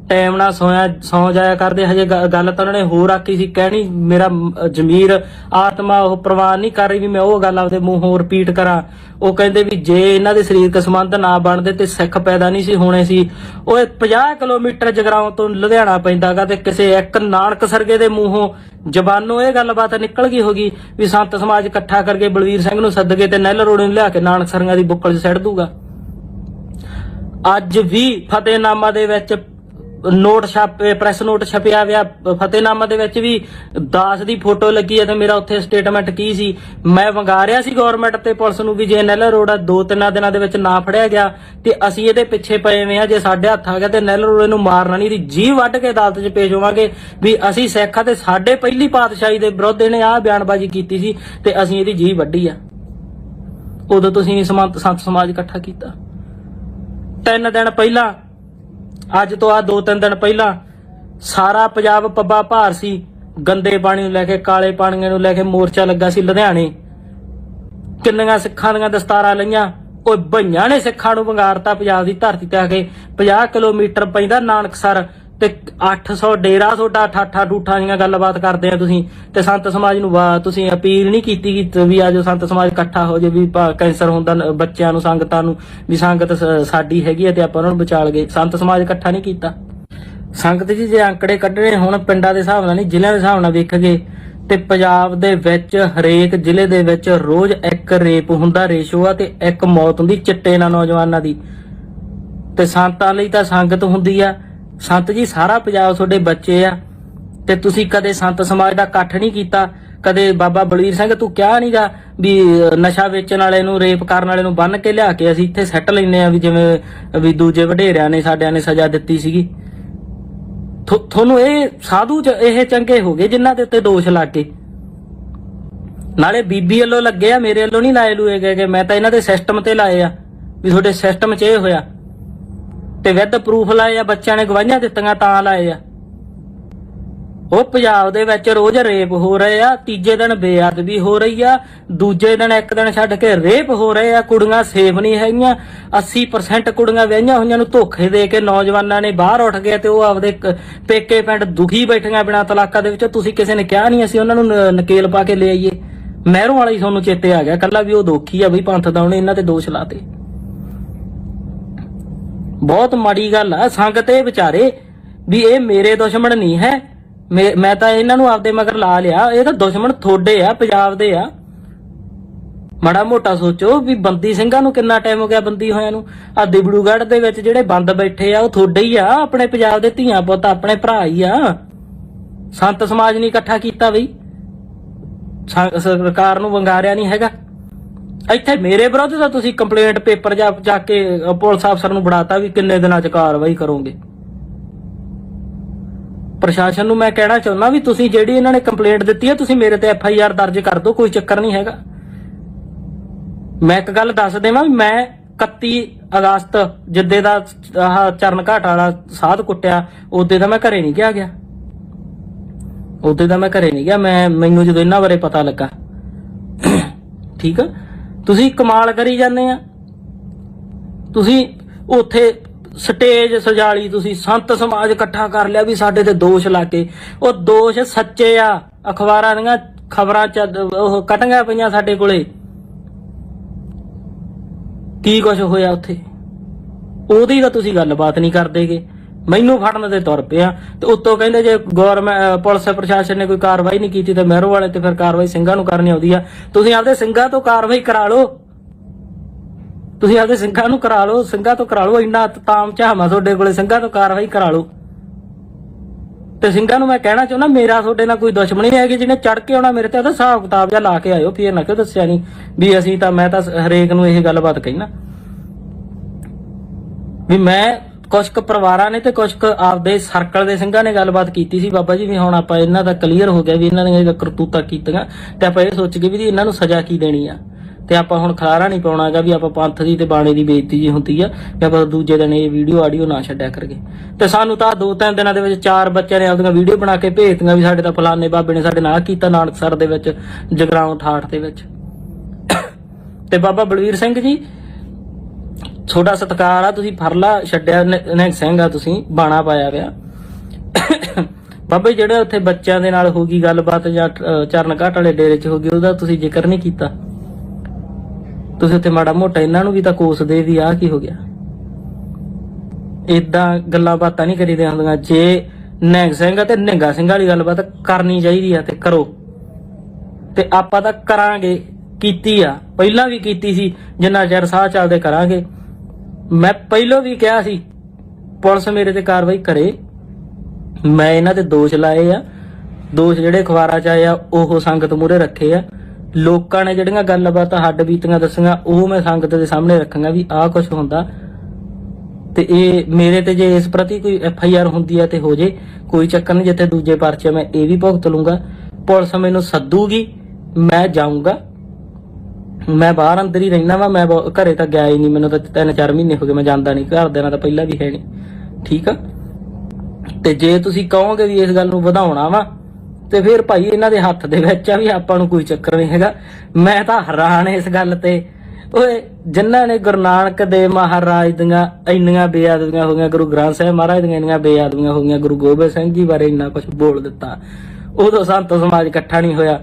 ਟਾਈਮ ਨਾਲ ਸੋਇਆ, ਸੌ ਜਾਇਆ ਕਰਦੇ, ਹਜੇ ਗੱਲ ਤਾਂ ਉਹਨਾਂ ਨੇ ਹੋਰ ਆਖੀ ਸੀ, ਕਹਿਣੀ ਮੇਰਾ ਜ਼ਮੀਰ, ਆਤਮਾ, ਉਹ ਪ੍ਰਵਾਨ ਨਹੀਂ ਕਰ ਰਹੀ ਵੀ ਮੈਂ ਉਹ ਗੱਲ ਆਪਦੇ ਮੂੰਹੋਂ ਰਿਪੀਟ ਕਰਾਂ। ਉਹ ਕਹਿੰਦੇ ਵੀ ਜੇ ਇਹਨਾਂ ਦੇ ਸਰੀਰਕ ਸੰਬੰਧ ਨਾ ਬਣਦੇ ਤੇ ਸਿੱਖ ਪੈਦਾ ਨਹੀਂ ਸੀ ਹੋਣੇ ਸੀ। ਉਹ 50 ਕਿਲੋਮੀਟਰ ਜਗਰਾਉਂ ਤੋਂ ਲੁਧਿਆਣਾ ਪੈਂਦਾਗਾ ਤੇ ਕਿਸੇ ਇੱਕ ਨਾਨਕ ਸਰਗੇ ਦੇ ਮੂੰਹੋਂ ਜ਼ਬਾਨੋਂ ਇਹ ਗੱਲਬਾਤ ਨਿਕਲ ਗਈ ਹੋਗੀ ਵੀ ਸੰਤ ਸਮਾਜ ਇਕੱਠਾ ਕਰਕੇ ਬਲਵੀਰ ਸਿੰਘ ਨੂੰ ਸੱਦ ਕੇ ਤੇ ਨਹਿਲ ਰੋੜੇ ਨੂੰ ਲਿਆ ਕੇ ਨਾਨਕ ਸਰਗਾ ਦੀ ਬੁੱਕਲ 'ਚ ਸਿੱਟ ਦੂਗਾ ਅੱਜ ਵੀ ਫਤਿਹਨਾਮਾ ਦੇ ਵਿੱਚ ਨੋਟ ਛਾਪੇ ਪ੍ਰੈਸ ਨੋਟ ਛਪਿਆ ਹੋਇਆ ਫਤਿਹਨਾਮਾ ਦੇ ਵਿੱਚ ਵੀ ਦਾਸ ਦੀ ਫੋਟੋ ਲੱਗੀ ਹੈ ਤੇ ਮੇਰਾ ਉੱਥੇ ਸਟੇਟਮੈਂਟ ਕੀ ਸੀ? ਮੈਂ ਵੰਗਾਰਿਆ ਸੀ ਗਵਰਨਮੈਂਟ ਤੇ, ਪੁਲਿਸ ਨੂੰ ਵੀ ਜੇ ਨਹਿਲ ਰੋੜਾ ਦੋ ਤਿੰਨਾਂ ਦਿਨਾਂ ਦੇ ਵਿੱਚ ਨਾ ਫੜਿਆ ਗਿਆ ਤੇ ਅਸੀਂ ਇਹਦੇ ਪਿੱਛੇ ਪਏ ਹੋਏ ਆ ਜੇ ਸਾਡੇ ਹੱਥ ਆ ਗਿਆ ਤੇ ਨਹਿਲ ਰੋੜੇ ਨੂੰ ਮਾਰਨਾ ਨਹੀਂ ਦੀ ਜੀ ਵੱਢ ਕੇ ਅਦਾਲਤ 'ਚ ਪੇਸ਼ ਹੋਵਾਂਗੇ ਵੀ ਅਸੀਂ ਸਿੱਖ ਆ ਤੇ ਸਾਡੇ ਪਹਿਲੀ ਪਾਤਸ਼ਾਹੀ ਦੇ ਵਿਰੁੱਧ ਇਹਨੇ ਆਹ ਬਿਆਨਬਾਜ਼ੀ ਕੀਤੀ ਸੀ ਤੇ ਅਸੀਂ ਇਹਦੀ ਜੀ ਵੱਢੀ ਆ। ਉਦੋਂ ਤੁਸੀਂ ਸੰਤ ਸਮਾਜ ਇਕੱਠਾ ਕੀਤਾ। ਤਿੰਨ ਦਿਨ ਪਹਿਲਾਂ ਅੱਜ ਤੋਂ ਆ ਦੋ ਤਿੰਨ ਦਿਨ ਪਹਿਲਾਂ ਸਾਰਾ ਪੰਜਾਬ ਪੱਬਾ ਭਾਰ ਸੀ। ਗੰਦੇ ਪਾਣੀ ਨੂੰ ਲੈ ਕੇ, ਕਾਲੇ ਪਾਣੀਆਂ ਨੂੰ ਲੈ ਕੇ ਮੋਰਚਾ ਲੱਗਾ ਸੀ ਲੁਧਿਆਣੇ। ਕਿੰਨੀਆਂ ਸਿੱਖਾਂ ਦੀਆਂ ਦਸਤਾਰਾਂ ਲਈਆਂ। ਕੋਈ ਭਈਆਂ ਨੇ ਸਿੱਖਾਂ ਨੂੰ ਵੰਗਾਰਤਾ ਪੰਜਾਬ ਦੀ ਧਰਤੀ ਤੇ ਆ ਕੇ। 50 ਕਿਲੋਮੀਟਰ ਪੈਂਦਾ ਨਾਨਕਸਰ। ਤੇ 800 ਡੇਰਾ ਤੁਹਾਡਾ ਠਾਠਾ ਠੂਠਾਂ ਦੀਆਂ ਗੱਲਬਾਤ ਕਰਦੇ ਆ ਤੁਸੀਂ। ਤੇ ਸੰਤ ਸਮਾਜ ਨੂੰ ਤੁਸੀਂ ਅਪੀਲ ਨਹੀਂ ਕੀਤੀ ਕਿ ਵੀ ਅੱਜ ਸੰਤ ਸਮਾਜ ਇਕੱਠਾ ਹੋ ਜੇ, ਵੀ ਕੈਂਸਰ ਹੁੰਦਾ ਬੱਚਿਆਂ ਨੂੰ, ਸੰਗਤਾਂ ਨੂੰ, ਵੀ ਸੰਗਤ ਸਾਡੀ ਹੈਗੀ ਹੈ ਤੇ ਆਪਾਂ ਉਹਨਾਂ ਨੂੰ ਬਚਾ ਲਗੇ ਸੰਤ ਸਮਾਜ ਇਕੱਠਾ ਨਹੀਂ ਕੀਤਾ। ਸੰਗਤ ਜੀ ਜੇ ਅੰਕੜੇ ਕੱਢਣੇ ਹੁਣ ਪਿੰਡਾਂ ਦੇ ਹਿਸਾਬ ਨਾਲ ਨਹੀਂ, ਜ਼ਿਲ੍ਹਿਆਂ ਦੇ ਹਿਸਾਬ ਨਾਲ ਵੇਖਗੇ ਤੇ ਪੰਜਾਬ ਦੇ ਵਿੱਚ ਹਰੇਕ ਜ਼ਿਲ੍ਹੇ ਦੇ ਵਿੱਚ ਰੋਜ਼ ਇੱਕ ਰੇਪ ਹੁੰਦਾ, ਰੇਸ਼ੋ ਆ ਤੇ ਇੱਕ ਮੌਤ ਹੁੰਦੀ, ਚਿੱਟੇ ਨਾਲ ਨੌਜਵਾਨਾਂ ਦੀ। ਤੇ ਸੰਤਾਂ ਲਈ ਤਾਂ ਸੰਗਤ ਹੁੰਦੀ ਆ। ਸੰਤ ਜੀ ਸਾਰਾ ਪੰਜਾਬ ਤੁਹਾਡੇ ਬੱਚੇ ਆ। ਤੇ ਤੁਸੀਂ ਕਦੇ ਸੰਤ ਸਮਾਜ ਦਾ ਇਕੱਠ ਨਹੀਂ ਕੀਤਾ? ਕਦੇ ਬਾਬਾ ਬਲਵੀਰ ਸਿੰਘ ਤੂੰ ਕਿਹਾ ਨਹੀਂਗਾ ਵੀ ਨਸ਼ਾ ਵੇਚਣ ਵਾਲੇ ਨੂੰ ਰੇਪ ਕਰਨ ਵਾਲੇ ਨੂੰ ਬੰਨ ਕੇ ਲਿਆ ਕੇ ਅਸੀਂ ਇੱਥੇ ਸੈੱਟ ਲੈਨੇ ਆ ਵੀ ਜਿਵੇਂ ਵੀ ਦੂਜੇ ਵਡੇਰਿਆਂ ਨੇ ਸਾਡਿਆਂ ਨੇ ਸਜ਼ਾ ਦਿੱਤੀ ਸੀਗੀ। ਤੁਹਾਨੂੰ ਇਹ ਸਾਧੂ ਚ ਇਹ ਚੰਗੇ ਹੋ ਗਏ ਜਿਨ੍ਹਾਂ ਦੇ ਉੱਤੇ ਦੋਸ਼ ਲੱਗ ਗਏ। ਨਾਲੇ ਬੀਬੀ ਵੱਲੋਂ ਲੱਗੇ ਆ ਮੇਰੇ ਵੱਲੋਂ ਨਹੀਂ ਲਾਏ ਲੂਏ ਗਏ ਗੇ, ਮੈਂ ਤਾਂ ਇਹਨਾਂ ਦੇ ਸਿਸਟਮ ਤੇ ਲਾਏ ਆ ਵੀ ਤੁਹਾਡੇ ਸਿਸਟਮ 'ਚ ਇਹ ਹੋਇਆ। ਤੇ ਵਿਦ ਪ੍ਰੂਫ ਲਾਏ ਆ, ਬੱਚਿਆਂ ਨੇ ਗਵਾਹੀਆਂ ਦਿੱਤੀਆਂ, ਤਾਂ ਲਾਏ ਆ। ਉਹ ਪੰਜਾਬ ਦੇ ਵਿੱਚ ਰੋਜ਼ ਰੇਪ ਹੋ ਰਹੇ ਆ, ਤੀਜੇ ਦਿਨ ਬੇਅਦਬੀ ਹੋ ਰਹੀ ਆ, ਦੂਜੇ ਦਿਨ ਇੱਕ ਦਿਨ ਛੱਡ ਕੇ ਰੇਪ ਹੋ ਰਹੇ ਆ, ਕੁੜੀਆਂ ਸੇਫ ਨਹੀਂ ਹੈਗੀਆਂ 80% ਕੁੜੀਆਂ ਵਿਆਹੀਆਂ ਹੋਈਆਂ ਨੂੰ ਧੋਖੇ ਦੇ ਕੇ ਨੌਜਵਾਨਾਂ ਨੇ ਬਾਹਰ ਉੱਠ ਗਏ ਤੇ ਉਹ ਆਪਦੇ ਪੇਕੇ ਪਿੰਡ ਦੁਖੀ ਬੈਠੀਆਂ ਬਿਨਾਂ ਤਲਾਕਾਂ ਦੇ ਵਿੱਚ, ਤੁਸੀਂ ਕਿਸੇ ਨੇ ਕਿਹਾ ਨਹੀਂ, ਅਸੀਂ ਉਹਨਾਂ ਨੂੰ ਨਕੇਲ ਪਾ ਕੇ ਲੈ ਆਈਏ। ਮਹਿਰੋਂ ਵਾਲਾ ਤੁਹਾਨੂੰ ਚੇਤੇ ਆ ਗਿਆ, ਕੱਲਾ ਵੀ ਉਹ ਦੋਖੀ ਆ, ਵੀ ਪੰਥ ਦਾ ਉਹਨੇ ਇਹਨਾਂ ਤੇ ਦੋਸ਼ ਲਾਤੇ। ਬਹੁਤ ਮਾੜੀ ਗੱਲ ਆ ਸੰਗਤ ਇਹ ਵਿਚਾਰੇ, ਵੀ ਇਹ ਮੇਰੇ ਦੁਸ਼ਮਣ ਨਹੀਂ ਹੈ। ਮੈਂ ਮੈਂ ਤਾਂ ਇਹਨਾਂ ਨੂੰ ਆਪਦੇ ਮਗਰ ਲਾ ਲਿਆ। ਇਹ ਤਾਂ ਦੁਸ਼ਮਣ ਥੋੜੇ ਆ, ਪੰਜਾਬ ਦੇ ਆ। ਮਾੜਾ ਮੋਟਾ ਸੋਚੋ ਵੀ ਬੰਦੀ ਸਿੰਘਾਂ ਨੂੰ ਕਿੰਨਾ ਟਾਈਮ ਹੋ ਗਿਆ ਬੰਦੀ ਹੋਇਆਂ ਨੂੰ। ਆ ਦਿਬੜੂਗੜ੍ਹ ਦੇ ਵਿੱਚ ਜਿਹੜੇ ਬੰਦ ਬੈਠੇ ਆ, ਉਹ ਥੋੜੇ ਹੀ ਆ, ਆਪਣੇ ਪੰਜਾਬ ਦੇ ਧੀਆਂ ਪੁੱਤ, ਆਪਣੇ ਭਰਾ ਹੀ ਆ। ਸੰਤ ਸਮਾਜ ਨਹੀਂ ਇਕੱਠਾ ਕੀਤਾ ਬਈ। ਸਰਕਾਰ ਨੂੰ ਵੰਗਾਰਿਆ ਨਹੀਂ ਹੈਗਾ। ਇੱਥੇ ਮੇਰੇ ਵਿਰੁੱਧ ਤਾਂ ਤੁਸੀਂ ਕੰਪਲੇਂਟ ਪੇਪਰ ਜਾ ਜਾ ਕੇ ਪੁਲਿਸ ਅਫਸਰ ਨੂੰ ਬੜਾਤਾ ਵੀ ਕਿੰਨੇ ਦਿਨਾਂ ਚ ਕਾਰਵਾਈ ਕਰੋਗੇ। ਪ੍ਰਸ਼ਾਸਨ ਨੂੰ ਮੈਂ ਕਹਿਣਾ ਚਾਹੁੰਦਾ ਵੀ ਤੁਸੀਂ ਜਿਹੜੀ ਇਹਨਾਂ ਨੇ ਕੰਪਲੇਂਟ ਦਿੱਤੀ ਹੈ ਤੁਸੀਂ ਮੇਰੇ ਤੇ ਐਫ ਆਈ ਆਰ ਦਰਜ ਕਰ ਦਿਓ, ਕੋਈ ਚੱਕਰ ਨਹੀਂ ਹੈਗਾ। ਮੈਂ ਇੱਕ ਗੱਲ ਦੱਸ ਦੇਵਾਂ ਵੀ ਮੈਂ 31 ਅਗਸਤ ਜਿੱਦੇ ਦਾ, ਆਹ, ਚਰਨ ਘਾਟ ਵਾਲਾ ਸਾਧ ਕੁੱਟਿਆ, ਉਹਦੇ ਦਾ ਮੈਂ ਘਰੇ ਨਹੀਂ ਗਿਆ ਗਿਆ। ਉਹਦੇ ਦਾ ਮੈਂ ਘਰੇ ਨਹੀਂ ਗਿਆ, ਮੈਂ, ਮੈਨੂੰ ਜਦੋਂ ਇਹਨਾਂ ਬਾਰੇ ਪਤਾ ਲੱਗਾ। ਠੀਕ ਆ? ਤੁਸੀਂ ਕਮਾਲ ਕਰੀ ਜਾਂਦੇ ਆ। ਤੁਸੀਂ ਉੱਥੇ ਸਟੇਜ ਸਜਾਲੀ, ਤੁਸੀਂ ਸੰਤ ਸਮਾਜ ਇਕੱਠਾ ਕਰ ਲਿਆ ਵੀ ਸਾਡੇ ਤੇ ਦੋਸ਼ ਲਾ ਕੇ। ਉਹ ਦੋਸ਼ ਸੱਚੇ ਆ। ਅਖਬਾਰਾਂ ਦੀਆਂ ਖਬਰਾਂ ਚ ਉਹ ਕਟੀਆਂ ਪਈਆਂ ਸਾਡੇ ਕੋਲੇ। ਕੀ ਕੁਝ ਹੋਇਆ ਉੱਥੇ? ਉਹਦੀ ਤਾਂ ਤੁਸੀਂ ਗੱਲਬਾਤ ਨਹੀਂ ਕਰਦੇਗੇ। ਮੈਨੂੰ ਫੜਨ ਦੇ ਤੁਰ ਪਿਆ ਤੇ ਉੱਤੋਂ ਕਹਿੰਦੇ ਜੇ ਗਵਰਨਮੈਂਟ ਪੁਲਿਸ, ਪ੍ਰਸ਼ਾਸਨ ਨੇ ਕੋਈ ਕਾਰਵਾਈ ਨਹੀਂ ਕੀਤੀ ਤੇ ਮਹਿਰੋ ਵਾਲੇ ਤੇ ਫਿਰ ਕਾਰਵਾਈ ਸਿੰਘਾਂ ਨੂੰ ਕਰਨੀ ਆਉਂਦੀ ਆ। ਤੁਸੀਂ ਆਪਦੇ ਸਿੰਘਾਂ ਤੋਂ ਕਾਰਵਾਈ ਕਰਾ ਲਓ। ਤੁਸੀਂ ਆਪਦੇ ਸਿੰਘਾਂ ਨੂੰ ਕਰਾ ਲਓ, ਸਿੰਘਾਂ ਤੋਂ ਕਰਾ ਲਓ, ਇੰਨਾ ਤਾਮ ਝਾਮਾ ਤੁਹਾਡੇ ਕੋਲੇ, ਸਿੰਘਾਂ ਤੋਂ ਕਾਰਵਾਈ ਕਰਾ ਲਓ। ਤੇ ਸਿੰਘਾਂ ਨੂੰ ਮੈਂ ਕਹਿਣਾ ਚਾਹੁੰਦਾ, ਮੇਰਾ ਤੁਹਾਡੇ ਨਾਲ ਕੋਈ ਦੁਸ਼ਮਣੀ ਨਹੀਂ ਹੈਗੀ ਜਿਹਨੇ ਚੜ ਕੇ ਆਉਣਾ ਮੇਰੇ ਤੇ, ਉਹਦਾ ਹਿਸਾਬ ਕਿਤਾਬ ਜਿਹਾ ਲਾ ਕੇ ਆਇਓ ਫਿਰ ਨਾ ਕਿਉਂ ਦੱਸਿਆ ਨਹੀਂ ਵੀ ਅਸੀਂ ਤਾਂ, ਮੈਂ ਤਾਂ ਹਰੇਕ ਨੂੰ ਇਹ ਗੱਲਬਾਤ ਕਹਿਣਾ ਵੀ ਮੈਂ ਕੁਝ ਕੁ ਪਰਿਵਾਰਾਂ ਨੇ ਤੇ ਕੁਝ ਕੁ ਆਪਦੇ ਸਰਕਲ ਦੇ ਸਿੰਘਾਂ ਨੇ ਗੱਲਬਾਤ ਕੀਤੀ ਸੀ। ਬਾਬਾ ਜੀ, ਵੀ ਹੁਣ ਆਪਾਂ ਇਹਨਾਂ ਦਾ ਕਲੀਅਰ ਹੋ ਗਿਆ ਵੀ ਇਹਨਾਂ ਦੀਆਂ ਇਹ ਕੀਤੀਆਂ ਤੇ ਆਪਾਂ ਇਹ ਸੋਚ ਕੇ ਵੀ ਇਹਨਾਂ ਨੂੰ ਸਜ਼ਾ ਕੀ ਦੇਣੀ ਆ। ਤੇ ਆਪਾਂ ਹੁਣ ਖਲਾਰਾ ਨਹੀਂ ਪਾਉਣਾਗਾ ਵੀ ਆਪਾਂ ਪੰਥ ਦੀ ਤੇ ਬਾਣੇ ਦੀ ਬੇਇੱਜ਼ਤੀ ਜੀ ਹੁੰਦੀ ਆ ਵੀ ਆਪਾਂ ਦੂਜੇ ਦਿਨ ਇਹ ਵੀਡੀਓ ਆਡੀਓ ਨਾ ਛੱਡਿਆ ਕਰਗੇ ਤੇ ਸਾਨੂੰ ਤਾਂ ਦੋ ਤਿੰਨ ਦਿਨਾਂ ਦੇ ਵਿੱਚ ਚਾਰ ਬੱਚਿਆਂ ਨੇ ਆਪਦੀਆਂ ਵੀਡੀਓ ਬਣਾ ਕੇ ਭੇਜਤੀਆਂ ਵੀ ਸਾਡੇ ਤਾਂ ਫਲਾਣੇ ਬਾਬੇ ਨੇ ਸਾਡੇ ਨਾਲ ਕੀਤਾ ਨਾਨਕਸਰ ਦੇ ਵਿੱਚ ਜਗਰਾਉਂ ਠਾਠ ਦੇ ਵਿੱਚ। ਤੇ ਬਾਬਾ ਬਲਵੀਰ ਸਿੰਘ ਜੀ ਤੁਹਾਡਾ ਸਤਕਾਰ ਆ, ਤੁਸੀਂ ਫਰਲਾ ਛੱਡਿਆ ਨਿਹੰਗ ਸਿੰਘ ਆ ਤੁਸੀਂ, ਬਾਣਾ ਪਾਇਆ ਪਿਆ ਬਾਬੇ ਜਿਹੜੇ ਉੱਥੇ ਬੱਚਿਆਂ ਦੇ ਨਾਲ ਹੋ ਗਈ ਗੱਲਬਾਤ ਜਾਂ ਚਰਨ ਘਾਟ ਵਾਲੇ ਡੇਰੇ 'ਚ ਹੋ ਗਈ, ਉਹਦਾ ਤੁਸੀਂ ਜ਼ਿਕਰ ਨਹੀਂ ਕੀਤਾ? ਤੁਸੀਂ ਉੱਥੇ ਮਾੜਾ ਮੋਟਾ ਇਹਨਾਂ ਨੂੰ ਵੀ ਤਾਂ ਕੋਸਦੇ ਵੀ ਆ ਕੀ ਹੋ ਗਿਆ? ਇਦਾਂ ਗੱਲਾਂ ਬਾਤਾਂ ਨਹੀਂ ਕਰੀਦੀਆਂ ਹੁੰਦੀਆਂ, ਜੇ ਨਿਹੰਗ ਸਿੰਘ ਆ ਤੇ ਨਿਹੰਗਾ ਸਿੰਘ ਵਾਲੀ ਗੱਲਬਾਤ ਕਰਨੀ ਚਾਹੀਦੀ ਆ ਤੇ ਕਰੋ। ਤੇ ਆਪਾਂ ਤਾਂ ਕਰਾਂਗੇ, ਕੀਤੀ ਆ। ਪਹਿਲਾਂ ਵੀ ਕੀਤੀ ਸੀ, ਜਿੰਨਾ ਚਿਰ ਸਾਹ ਚੱਲਦੇ ਕਰਾਂਗੇ। ਮੈਂ ਪਹਿਲਾਂ ਵੀ ਕਿਹਾ ਸੀ, ਪੁਲਿਸ ਮੇਰੇ ਤੇ ਕਾਰਵਾਈ ਕਰੇ। ਮੈਂ ਇਹਨਾਂ ਤੇ ਦੋਸ਼ ਲਾਏ ਆ। ਦੋਸ਼ ਜਿਹੜੇ ਅਖਬਾਰਾਂ ਚ ਆਏ ਆ, ਉਹ ਸੰਗਤ ਮੂਹਰੇ ਰੱਖੇ ਆ। ਲੋਕਾਂ ਨੇ ਜਿਹੜੀਆਂ ਗੱਲਬਾਤਾਂ ਹੱਡ ਬੀਤੀਆਂ ਦੱਸੀਆਂ, ਉਹ ਮੈਂ ਸੰਗਤ ਦੇ ਸਾਹਮਣੇ ਰੱਖਾਂਗਾ ਵੀ ਆਹ ਕੁਝ ਹੁੰਦਾ। ਤੇ ਇਹ ਮੇਰੇ ਤੇ ਜੇ ਇਸ ਪ੍ਰਤੀ ਕੋਈ ਐਫ ਆਈ ਆਰ ਹੁੰਦੀ ਆ ਤੇ ਹੋ ਜੇ, ਕੋਈ ਚੱਕਰ ਨਹੀਂ, ਜਿੱਥੇ ਦੂਜੇ ਪਰਚੇ ਮੈਂ ਇਹ ਵੀ ਭੁਗਤ ਲੂੰਗਾ। ਪੁਲਿਸ ਮੈਨੂੰ ਸੱਦੂਗੀ, ਮੈਂ ਜਾਊਂਗਾ। ਮੈਂ ਬਾਹਰ ਅੰਦਰ ਹੀ ਰਹਿਣਾ ਵਾ, ਮੈਂ ਬਹੁ- ਘਰੇ ਤਾਂ ਗਿਆ ਹੀ ਨਹੀਂ, ਮੈਨੂੰ ਤਾਂ ਤਿੰਨ ਚਾਰ ਮਹੀਨੇ ਹੋ ਗਏ, ਮੈਂ ਜਾਂਦਾ ਨਹੀਂ ਘਰ ਦੇ ਨਾਲ ਤਾਂ ਪਹਿਲਾਂ ਵੀ ਹੈ ਨਹੀਂ। ਠੀਕ ਆ? ਤੇ ਜੇ ਤੁਸੀਂ ਕਹੋਗੇ ਵੀ ਇਸ ਗੱਲ ਨੂੰ ਵਧਾਉਣਾ ਵਾ, ਤੇ ਫਿਰ ਭਾਈ ਇਹਨਾਂ ਦੇ ਹੱਥ ਦੇ ਵਿੱਚ ਆ ਵੀ ਆਪਾਂ ਨੂੰ ਕੋਈ ਚੱਕਰ ਨਹੀਂ ਹੈਗਾ। ਮੈਂ ਤਾਂ ਹੈਰਾਨ ਇਸ ਗੱਲ ਤੇ। ਓਏ, ਜਿਨ੍ਹਾਂ ਨੇ ਗੁਰੂ ਨਾਨਕ ਦੇਵ ਮਹਾਰਾਜ ਦੀਆਂ ਇੰਨੀਆਂ ਬੇਅਦਬੀਆਂ ਹੋ ਗਈਆਂ, ਗੁਰੂ ਗ੍ਰੰਥ ਸਾਹਿਬ ਮਹਾਰਾਜ ਦੀਆਂ ਇੰਨੀਆਂ ਬੇਅਦਬੀਆਂ ਹੋ ਗਈਆਂ, ਗੁਰੂ ਗੋਬਿੰਦ ਸਿੰਘ ਜੀ ਬਾਰੇ ਇੰਨਾ ਕੁਝ ਬੋਲ ਦਿੱਤਾ। ਉਦੋਂ ਸੰਤ ਸਮਾਜ ਇਕੱਠਾ ਨਹੀਂ ਹੋਇਆ।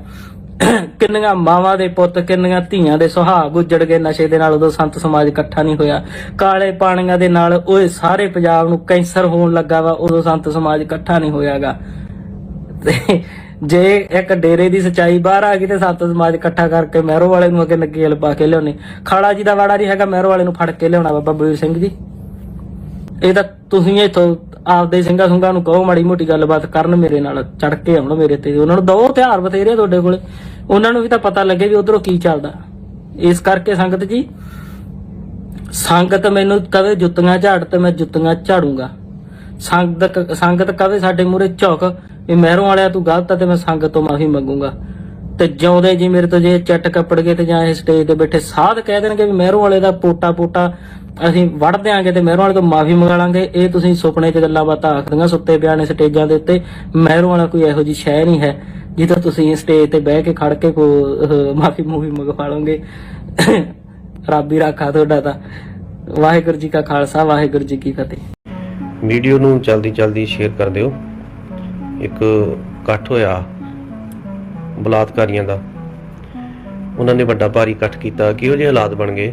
ਕਿੰਨੀਆਂ ਮਾਵਾਂ ਦੇ ਪੁੱਤ, ਕਿੰਨੀਆਂ ਧੀਆਂ ਦੇ ਸੁਹਾਗ ਉਜੜ ਗਏ ਨਸ਼ੇ ਦੇ ਨਾਲ, ਉਦੋਂ ਸੰਤ ਸਮਾਜ ਇਕੱਠਾ ਨਹੀਂ ਹੋਇਆ। ਕਾਲੇ ਪਾਣੀਆਂ ਦੇ ਨਾਲ ਓਏ ਸਾਰੇ ਪੰਜਾਬ ਨੂੰ ਕੈਂਸਰ ਹੋਣ ਲੱਗਾ ਵਾ, ਉਦੋਂ ਸੰਤ ਸਮਾਜ ਇਕੱਠਾ ਨਹੀਂ ਹੋਇਆਗਾ। ਤੇ ਜੇ ਇੱਕ ਡੇਰੇ ਦੀ ਸਚਾਈ ਬਾਹਰ ਆ ਗਈ ਤੇ ਸੰਤ ਸਮਾਜ ਇਕੱਠਾ ਕਰਕੇ ਮਹਿਰੋ ਵਾਲੇ ਨੂੰ ਅੱਗੇ ਨਕੇਲ ਪਾ ਕੇ ਲਿਆਉਣੇ। ਖਾਲਾ ਜੀ ਦਾ ਵਾੜਾ ਨਹੀਂ ਹੈਗਾ, ਮਹਿਰੋ ਵਾਲੇ ਨੂੰ ਫੜ ਕੇ ਲਿਆਉਣਾ ਬਾਬਾ ਬਲਵੀਰ ਸਿੰਘ ਜੀ। ਇਹ ਤਾਂ ਤੁਸੀਂ ਇੱਥੋਂ ਆਪਦੇ ਸਿੰਘਾਂ ਸੁੰਘਾਂ ਨੂੰ ਕਹੋ, ਮਾੜੀ ਮੋਟੀ ਗੱਲਬਾਤ ਕਰਨ ਮੇਰੇ ਨਾਲ ਚੜ ਕੇ ਆਉਣ ਮੇਰੇ ਤੇ। ਉਹਨਾਂ ਨੂੰ ਦੋ ਹਥਿਆਰ ਬਥੇਰੇ ਤੁਹਾਡੇ ਕੋਲੇ। ਉਹਨਾਂ ਨੂੰ ਵੀ ਤਾਂ ਪਤਾ ਲੱਗੇ ਵੀ ਉਧਰੋਂ ਕੀ ਚੱਲਦਾ। ਇਸ ਕਰਕੇ ਸੰਗਤ ਜੀ, ਸੰਗਤ ਮੈਨੂੰ ਕਵੇ ਜੁੱਤੀਆਂ ਝਾੜ ਤੇ ਮੈਂ ਜੁੱਤੀਆਂ ਝਾੜੂਗਾ। ਸੰਗਤ ਸੰਗਤ ਕਵੇ ਸਾਡੇ ਮੂਰੇ ਝੁਕ, ਵੀ ਮਹਿਰੋਂ ਵਾਲਿਆ ਤੂੰ ਗਲਤ ਤੇ ਮੈਂ ਸੰਗਤ ਤੋਂ ਮਾਫੀ ਮੰਗੂਗਾ। ਤੇ ਜਿਉਂਦੇ ਜੀ ਮੇਰੇ ਤੋਂ ਜੇ ਚੱਟ ਕੱਪੜ ਗਏ ਤੇ ਜਾਂ ਇਹ ਸਟੇਜ ਤੇ ਬੈਠੇ ਸਾਧ ਕਹਿ ਦੇਣਗੇ ਵੀ ਮਹਿਰੋਂ ਵਾਲੇ ਦਾ ਪੋਟਾ ਪੋਟਾ ਅਸੀਂ ਵੜ ਦਿਆਂਗੇ ਤੇ ਮਹਿਰੋਂ ਵਾਲੇ ਤੋਂ ਮਾਫੀ ਮੰਗਾ ਲਾਂਗੇ। ਇਹ ਤੁਸੀਂ ਸੁਪਨੇ 'ਚ ਗੱਲਾਂ ਬਾਤਾਂ ਆਖਦੀਆਂ, ਸੁੱਤੇ ਬਿਆਨੇ ਸਟੇਜਾਂ ਦੇ ਉੱਤੇ। ਮਹਿਰੋਂ ਵਾਲਾ ਕੋਈ ਇਹੋ ਜੀ ਸ਼ੈ ਨਹੀਂ ਹੈ, ਜਿੱਦੋਂ ਤੁਸੀਂ ਸਟੇਜ ਤੇ ਬਹਿ ਕੇ ਖੜ ਕੇ ਕੋ ਮਾਫੀ ਮੂਵੀ ਮੰਗਵਾ ਲਓਗੇ। ਰੱਬ ਹੀ ਰਾਖਾ ਤੁਹਾਡਾ ਤਾਂ। ਵਾਹਿਗੁਰੂ ਜੀ ਕਾ ਖਾਲਸਾ, ਵਾਹਿਗੁਰੂ ਜੀ ਕੀ ਫਤਿਹ। ਵੀਡੀਓ ਨੂੰ ਜਲਦੀ ਜਲਦੀ ਸ਼ੇਅਰ ਕਰ ਦਿਓ। ਇੱਕ ਇਕੱਠ ਹੋਇਆ ਬਲਾਤਕਾਰੀਆਂ ਦਾ। ਉਹਨਾਂ ਨੇ ਵੱਡਾ ਭਾਰੀ ਇਕੱਠ ਕੀਤਾ। ਕਿਹੋ ਜਿਹੇ ਹਾਲਾਤ ਬਣ ਗਏ?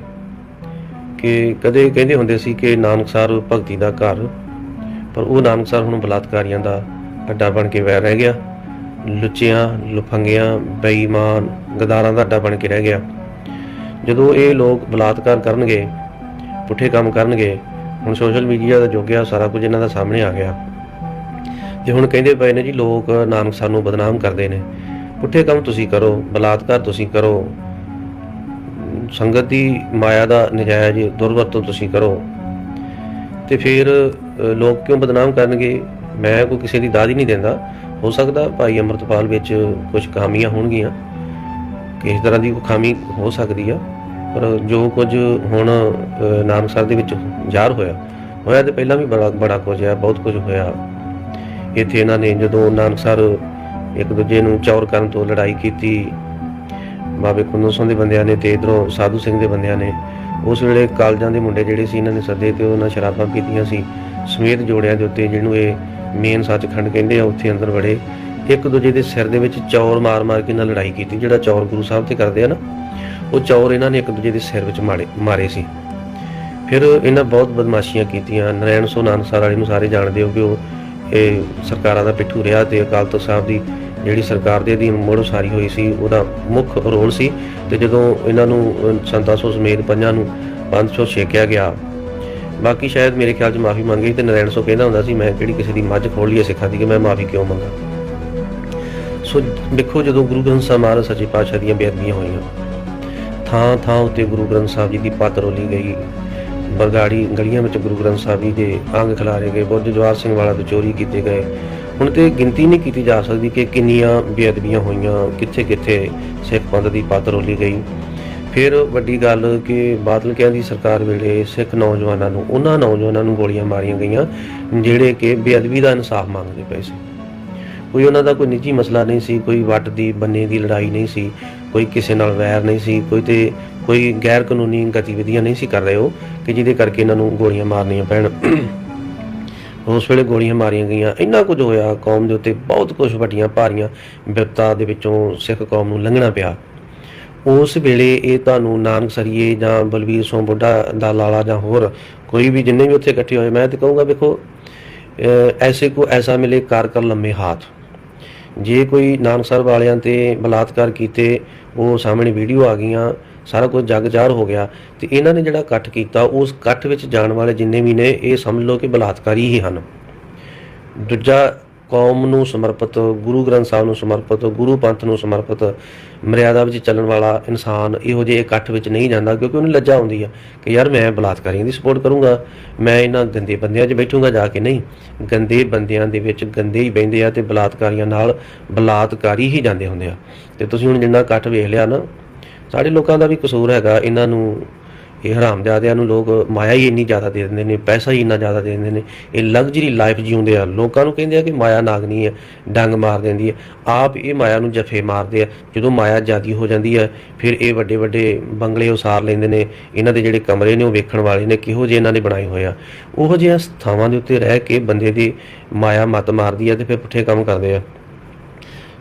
ਕਿ ਕਦੇ ਕਹਿੰਦੇ ਹੁੰਦੇ ਸੀ ਕਿ ਨਾਨਕਸਰ ਭਗਤੀ ਦਾ ਘਰ, ਪਰ ਉਹ ਨਾਨਕਸਰ ਹੁਣ ਬਲਾਤਕਾਰੀਆਂ ਦਾ ਅੱਡਾ ਬਣ ਕੇ ਵੈ ਰਹਿ ਗਿਆ। ਲੁੱਚਿਆਂ, ਲੁਫੰਗਿਆਂ, ਬੇਈਮਾਨ, ਗਦਾਰਾਂ ਦਾ ਅੱਡਾ ਬਣ ਕੇ ਰਹਿ ਗਿਆ। ਜਦੋਂ ਇਹ ਲੋਕ ਬਲਾਤਕਾਰ ਕਰਨਗੇ, ਪੁੱਠੇ ਕੰਮ ਕਰਨਗੇ, ਹੁਣ ਸੋਸ਼ਲ ਮੀਡੀਆ ਦਾ ਜੋਗਿਆ ਸਾਰਾ ਕੁਝ ਇਹਨਾਂ ਦਾ ਸਾਹਮਣੇ ਆ ਗਿਆ। ਤੇ ਹੁਣ ਕਹਿੰਦੇ ਪਏ ਨੇ ਜੀ, ਲੋਕ ਨਾਨਕ ਸਾਨੂੰ ਬਦਨਾਮ ਕਰਦੇ ਨੇ। ਪੁੱਠੇ ਕੰਮ ਤੁਸੀਂ ਕਰੋ, ਬਲਾਤਕਾਰ ਤੁਸੀਂ ਕਰੋ। ਸੰਗਤ ਦੀ ਮਾਇਆ ਦਾ ਨਜਾਇਜ਼ ਦੁਰਵਰਤੋਂ ਤੁਸੀਂ ਕਰੋ। ਤੇ ਫਿਰ ਲੋਕ ਕਿਉਂ ਬਦਨਾਮ ਕਰਨਗੇ? ਮੈਂ ਕੋਈ ਕਿਸੇ ਦੀ ਦਾਦ ਹੀ ਨਹੀਂ ਦਿੰਦਾ। ਹੋ ਸਕਦਾ ਭਾਈ ਅਮਰਤਪਾਲ ਵਿੱਚ ਕੁਝ ਖਾਮੀਆਂ ਹੋਣਗੀਆਂ। ਕਿਸੇ ਤਰ੍ਹਾਂ ਦੀ ਕੋਈ ਖਾਮੀ ਹੋ ਸਕਦੀ ਆ। ਪਰ ਜੋ ਕੁਝ ਹੁਣ ਅ, ਨਾਨਕਸਰ ਦੇ ਵਿੱਚ ਜ਼ਾਹਰ ਹੋਇਆ ਹੋਇਆ ਤੇ ਪਹਿਲਾਂ ਵੀ ਬੜਾ ਬੜਾ ਕੁਝ ਹੈ ਬਹੁਤ ਕੁਝ ਹੋਇਆ। ਇੱਥੇ ਇਹਨਾਂ ਨੇ ਜਦੋਂ ਨਾਨਕਸਰ ਇੱਕ ਦੂਜੇ ਨੂੰ ਚੌਰ ਕਰਨ ਤੋਂ ਲੜਾਈ ਕੀਤੀ ਬਾਬੇ ਕੁੰਨੂ ਸਿੰਘ ਦੇ ਬੰਦਿਆਂ ਨੇ ਤੇ ਇਧਰੋਂ ਸਾਧੂ ਸਿੰਘ ਦੇ ਬੰਦਿਆਂ ਨੇ, ਉਸ ਵੇਲੇ ਕਾਲਜਾਂ ਦੇ ਮੁੰਡੇ ਜਿਹੜੇ ਸੀ, ਇਹਨਾਂ ਨੇ ਸੱਦੇ ਤੇ ਉਹਨਾਂ ਸ਼ਰਾਬਾਂ ਪੀਤੀਆਂ ਸੀ, ਸਮੇਤ ਜੋੜਿਆਂ ਦੇ ਉੱਤੇ ਜਿਹਨੂੰ ਇਹ ਮੇਨ ਸੱਚਖੰਡ ਕਹਿੰਦੇ ਆ, ਉੱਥੇ ਅੰਦਰ ਵੜੇ। ਇੱਕ ਦੂਜੇ ਦੇ ਸਿਰ ਦੇ ਵਿੱਚ ਚੌਰ ਮਾਰ-ਮਾਰ ਕੇ ਇਹਨਾਂ ਲੜਾਈ ਕੀਤੀ, ਜਿਹੜਾ ਚੌਰ ਗੁਰੂ ਸਾਹਿਬ ਤੇ ਕਰਦੇ ਆ ਨਾ, ਉਹ ਚੌਰ ਇਹਨਾਂ ਨੇ ਇੱਕ ਦੂਜੇ ਦੇ ਸਿਰ ਵਿੱਚ ਮਾਰੇ ਮਾਰੇ ਸੀ। ਫਿਰ ਇਹਨਾਂ ਬਹੁਤ ਬਦਮਾਸ਼ੀਆਂ ਕੀਤੀਆਂ, ਨਰੈਣ ਸੋ ਨਾਨਸਰ ਵਾਲੇ ਨੂੰ ਸਾਰੇ ਜਾਣਦੇ ਹੋ ਕਿ ਉਹ ਇਹ ਸਰਕਾਰਾਂ ਦਾ ਪਿੱਠੂ ਰਿਹਾ ਤੇ ਅਕਾਲ ਤਖਤ ਸਾਹਿਬ ਦੀ ਜਿਹੜੀ ਸਰਕਾਰ ਦੇ ਅਧੀਨ ਮੁੜ ਉਸਾਰੀ ਹੋਈ ਸੀ ਉਹਦਾ ਮੁੱਖ ਰੋਲ ਸੀ ਤੇ ਜਦੋਂ ਇਹਨਾਂ ਨੂੰ ਅਹ, ਸੰਤਾਂ ਸੋ ਸਮੇਤ ਪੰਜਾਂ ਨੂੰ 500 ਛੇਕਿਆ ਗਿਆ। ਬਾਕੀ ਸ਼ਾਇਦ ਮੇਰੇ ਖਿਆਲ 'ਚ ਮਾਫੀ ਮੰਗੀ ਤੇ ਨਰੈਣ ਸੋ ਕਹਿੰਦਾ ਹੁੰਦਾ ਸੀ ਮੈਂ ਕਿਹੜੀ ਕਿਸੇ ਦੀ ਮੱਝ ਖੋਲ ਲਈ ਹੈ ਸਿੱਖਾਂ ਦੀ ਕਿ ਮੈਂ ਮਾਫੀ ਕਿਉਂ ਮੰਗਾ? ਸੋ ਦੇਖੋ ਜਦੋਂ ਗੁਰੂ ਗ੍ਰੰਥ ਸਾਹਿਬ ਮਹਾਰਾਜ ਸੱਚੇ ਪਾਤਸ਼ਾਹ ਦੀਆਂ ਬੇਅਦਬੀਆਂ ਹੋਈਆਂ ਥਾਂ ਥਾਂ ਉੱਤੇ ਗੁਰੂ ਗ੍ਰੰਥ ਸਾਹਿਬ ਜੀ ਦੀ ਪੱਤ ਰੋਲੀ ਗਈ। ਬਰਗਾੜੀ ਗਲੀਆਂ ਵਿੱਚ ਗੁਰੂ ਗ੍ਰੰਥ ਸਾਹਿਬ ਜੀ ਦੇ ਅੰਗ ਖਿਲਾਰੇ ਗਏ ਬੁੱਧ ਜਵਾਰ ਸਿੰਘ ਵਾਲਾ ਤੋਂ ਚੋਰੀ ਕੀਤੇ ਗਏ। ਹੁਣ ਤੇ ਗਿਣਤੀ ਨਹੀਂ ਕੀਤੀ ਜਾ ਸਕਦੀ ਕਿ ਕਿੰਨੀਆਂ ਬੇਅਦਬੀਆਂ ਹੋਈਆਂ, ਕਿੱਥੇ ਕਿੱਥੇ ਸਿੱਖ ਪੰਥ ਦੀ ਪੱਤ ਰੋਲੀ ਗਈ। ਫਿਰ ਵੱਡੀ ਗੱਲ ਕਿ ਬਾਦਲ ਕਹਿੰਦੀ ਸਰਕਾਰ ਵੇਲੇ ਸਿੱਖ ਨੌਜਵਾਨਾਂ ਨੂੰ, ਉਹਨਾਂ ਨੌਜਵਾਨਾਂ ਨੂੰ ਗੋਲੀਆਂ ਮਾਰੀਆਂ ਗਈਆਂ, ਜਿਹੜੇ ਕਿ ਬੇਅਦਬੀ ਦਾ ਇਨਸਾਫ ਮੰਗਦੇ ਪਏ ਸੀ। ਕੋਈ ਉਹਨਾਂ ਦਾ ਕੋਈ ਨਿੱਜੀ ਮਸਲਾ ਨਹੀਂ ਸੀ, ਕੋਈ ਵੱਟ ਦੀ, ਬੰਨੇ ਦੀ ਲੜਾਈ ਨਹੀਂ ਸੀ, ਕੋਈ ਕਿਸੇ ਨਾਲ ਵੈਰ ਨਹੀਂ ਸੀ, ਕੋਈ ਤੇ ਕੋਈ ਗੈਰ ਕਾਨੂੰਨੀ ਗਤੀਵਿਧੀਆਂ ਨਹੀਂ ਸੀ ਕਰ ਰਹੇ ਉਹ, ਕਿ ਜਿਹਦੇ ਕਰਕੇ ਇਹਨਾਂ ਨੂੰ ਗੋਲੀਆਂ ਮਾਰਨੀਆਂ ਪੈਣ। ਉਸ ਵੇਲੇ ਗੋਲੀਆਂ ਮਾਰੀਆਂ ਗਈਆਂ। ਇੰਨਾ ਕੁਝ ਹੋਇਆ, ਕੌਮ ਦੇ ਉੱਤੇ ਬਹੁਤ ਕੁਝ ਵੱਡੀਆਂ ਭਾਰੀਆਂ ਵਿਪਤਾ ਦੇ ਵਿੱਚੋਂ ਸਿੱਖ ਕੌਮ ਨੂੰ ਲੰਘਣਾ ਪਿਆ। ਉਸ ਵੇਲੇ ਇਹ ਤੁਹਾਨੂੰ ਨਾਨਕ ਸਰੀਏ ਜਾਂ ਬਲਵੀਰ ਸੋਂ ਬੁੱਢਾ ਦਾ ਲਾਲਾ ਜਾਂ ਹੋਰ ਕੋਈ ਵੀ ਜਿੰਨੇ ਵੀ ਉੱਥੇ ਇਕੱਠੇ ਹੋਏ, ਮੈਂ ਤੇ ਕਹੂੰਗਾ ਵੇਖੋ ਐਸੇ ਕੋ ਐਸਾ ਮਿਲੇ ਕਰ ਕਰ ਲੰਮੇ ਹੱਥ। ਜੇ ਕੋਈ ਨਾਨਕ ਸਰ ਵਾਲਿਆਂ ਤੇ ਬਲਾਤਕਾਰ ਕੀਤੇ, ਉਹ ਸਾਹਮਣੇ ਵੀਡੀਓ ਆ ਗਈਆਂ ਸਾਰਾ ਕੁਝ ਜੱਗ ਜ਼ਾਹਰ ਹੋ ਗਿਆ ਤੇ ਇਹਨਾਂ ਨੇ ਜਿਹੜਾ ਇਕੱਠ ਕੀਤਾ, ਉਸ ਇਕੱਠ ਵਿੱਚ ਜਾਣ ਵਾਲੇ ਜਿੰਨੇ ਵੀ ਨੇ, ਇਹ ਸਮਝ ਲਓ ਕਿ ਬਲਾਤਕਾਰੀ ਹੀ ਹਨ। ਦੂਜਾ, ਕੌਮ ਨੂੰ ਸਮਰਪਿਤ, ਗੁਰੂ ਗ੍ਰੰਥ ਸਾਹਿਬ ਨੂੰ ਸਮਰਪਿਤ, ਗੁਰੂ ਪੰਥ ਨੂੰ ਸਮਰਪਿਤ, ਮਰਿਆਦਾ ਵਿੱਚ ਚੱਲਣ ਵਾਲਾ ਇਨਸਾਨ ਇਹੋ ਜਿਹੇ ਇਕੱਠ ਵਿੱਚ ਨਹੀਂ ਜਾਂਦਾ ਕਿਉਂਕਿ ਉਹਨੂੰ ਲੱਜਾ ਆਉਂਦੀ ਆ ਕਿ ਯਾਰ ਮੈਂ ਬਲਾਤਕਾਰੀਆਂ ਦੀ ਸਪੋਰਟ ਕਰੂੰਗਾ, ਮੈਂ ਇਹਨਾਂ ਗੰਦੇ ਬੰਦਿਆਂ 'ਚ ਬੈਠੂੰਗਾ ਜਾ ਕੇ ਨਹੀਂ। ਗੰਦੇ ਬੰਦਿਆਂ ਦੇ ਵਿੱਚ ਗੰਦੇ ਹੀ ਬਹਿੰਦੇ ਆ ਤੇ ਬਲਾਤਕਾਰੀਆਂ ਨਾਲ ਬਲਾਤਕਾਰੀ ਹੀ ਜਾਂਦੇ ਹੁੰਦੇ ਆ। ਤੇ ਤੁਸੀਂ ਹੁਣ ਜਿੰਨਾ ਇਕੱਠ ਵੇਖ ਲਿਆ ਨਾ ਸਾਡੇ ਲੋਕਾਂ ਦਾ ਵੀ ਕਸੂਰ ਹੈਗਾ, ਇਹਨਾਂ ਨੂੰ ਇਹ ਹਰਾਮਜ਼ਾਦਿਆਂ ਨੂੰ ਲੋਕ ਮਾਇਆ ਹੀ ਇੰਨੀ ਜ਼ਿਆਦਾ ਦੇ ਦਿੰਦੇ ਨੇ, ਪੈਸਾ ਹੀ ਇੰਨਾ ਜ਼ਿਆਦਾ ਦੇ ਦਿੰਦੇ ਨੇ, ਇਹ ਲਗਜ਼ਰੀ ਲਾਈਫ ਜਿਉਂਦੇ ਆ। ਲੋਕਾਂ ਨੂੰ ਕਹਿੰਦੇ ਆ ਕਿ ਮਾਇਆ ਨਾਗਨੀ ਹੈ, ਡੰਗ ਮਾਰ ਦਿੰਦੀ ਹੈ। ਆਪ ਇਹ ਮਾਇਆ ਨੂੰ ਜਫੇ ਮਾਰਦੇ ਆ, ਜਦੋਂ ਮਾਇਆ ਜ਼ਿਆਦੀ ਹੋ ਜਾਂਦੀ ਹੈ, ਫਿਰ ਇਹ ਵੱਡੇ ਵੱਡੇ ਬੰਗਲੇ ਉਸਾਰ ਲੈਂਦੇ ਨੇ, ਇਹਨਾਂ ਦੇ ਜਿਹੜੇ ਕਮਰੇ ਨੇ ਉਹ ਵੇਖਣ ਵਾਲੇ ਨੇ, ਕਿਹੋ ਜਿਹੇ ਇਹਨਾਂ ਨੇ ਬਣਾਏ ਹੋਏ ਆ। ਉਹੋ ਜਿਹੀਆਂ ਥਾਵਾਂ ਦੇ ਉੱਤੇ ਰਹਿ ਕੇ ਬੰਦੇ ਦੀ ਮਾਇਆ ਮਤ ਮਾਰਦੀ ਆ ਤੇ ਫਿਰ ਪੁੱਠੇ ਕੰਮ ਕਰਦੇ ਆ।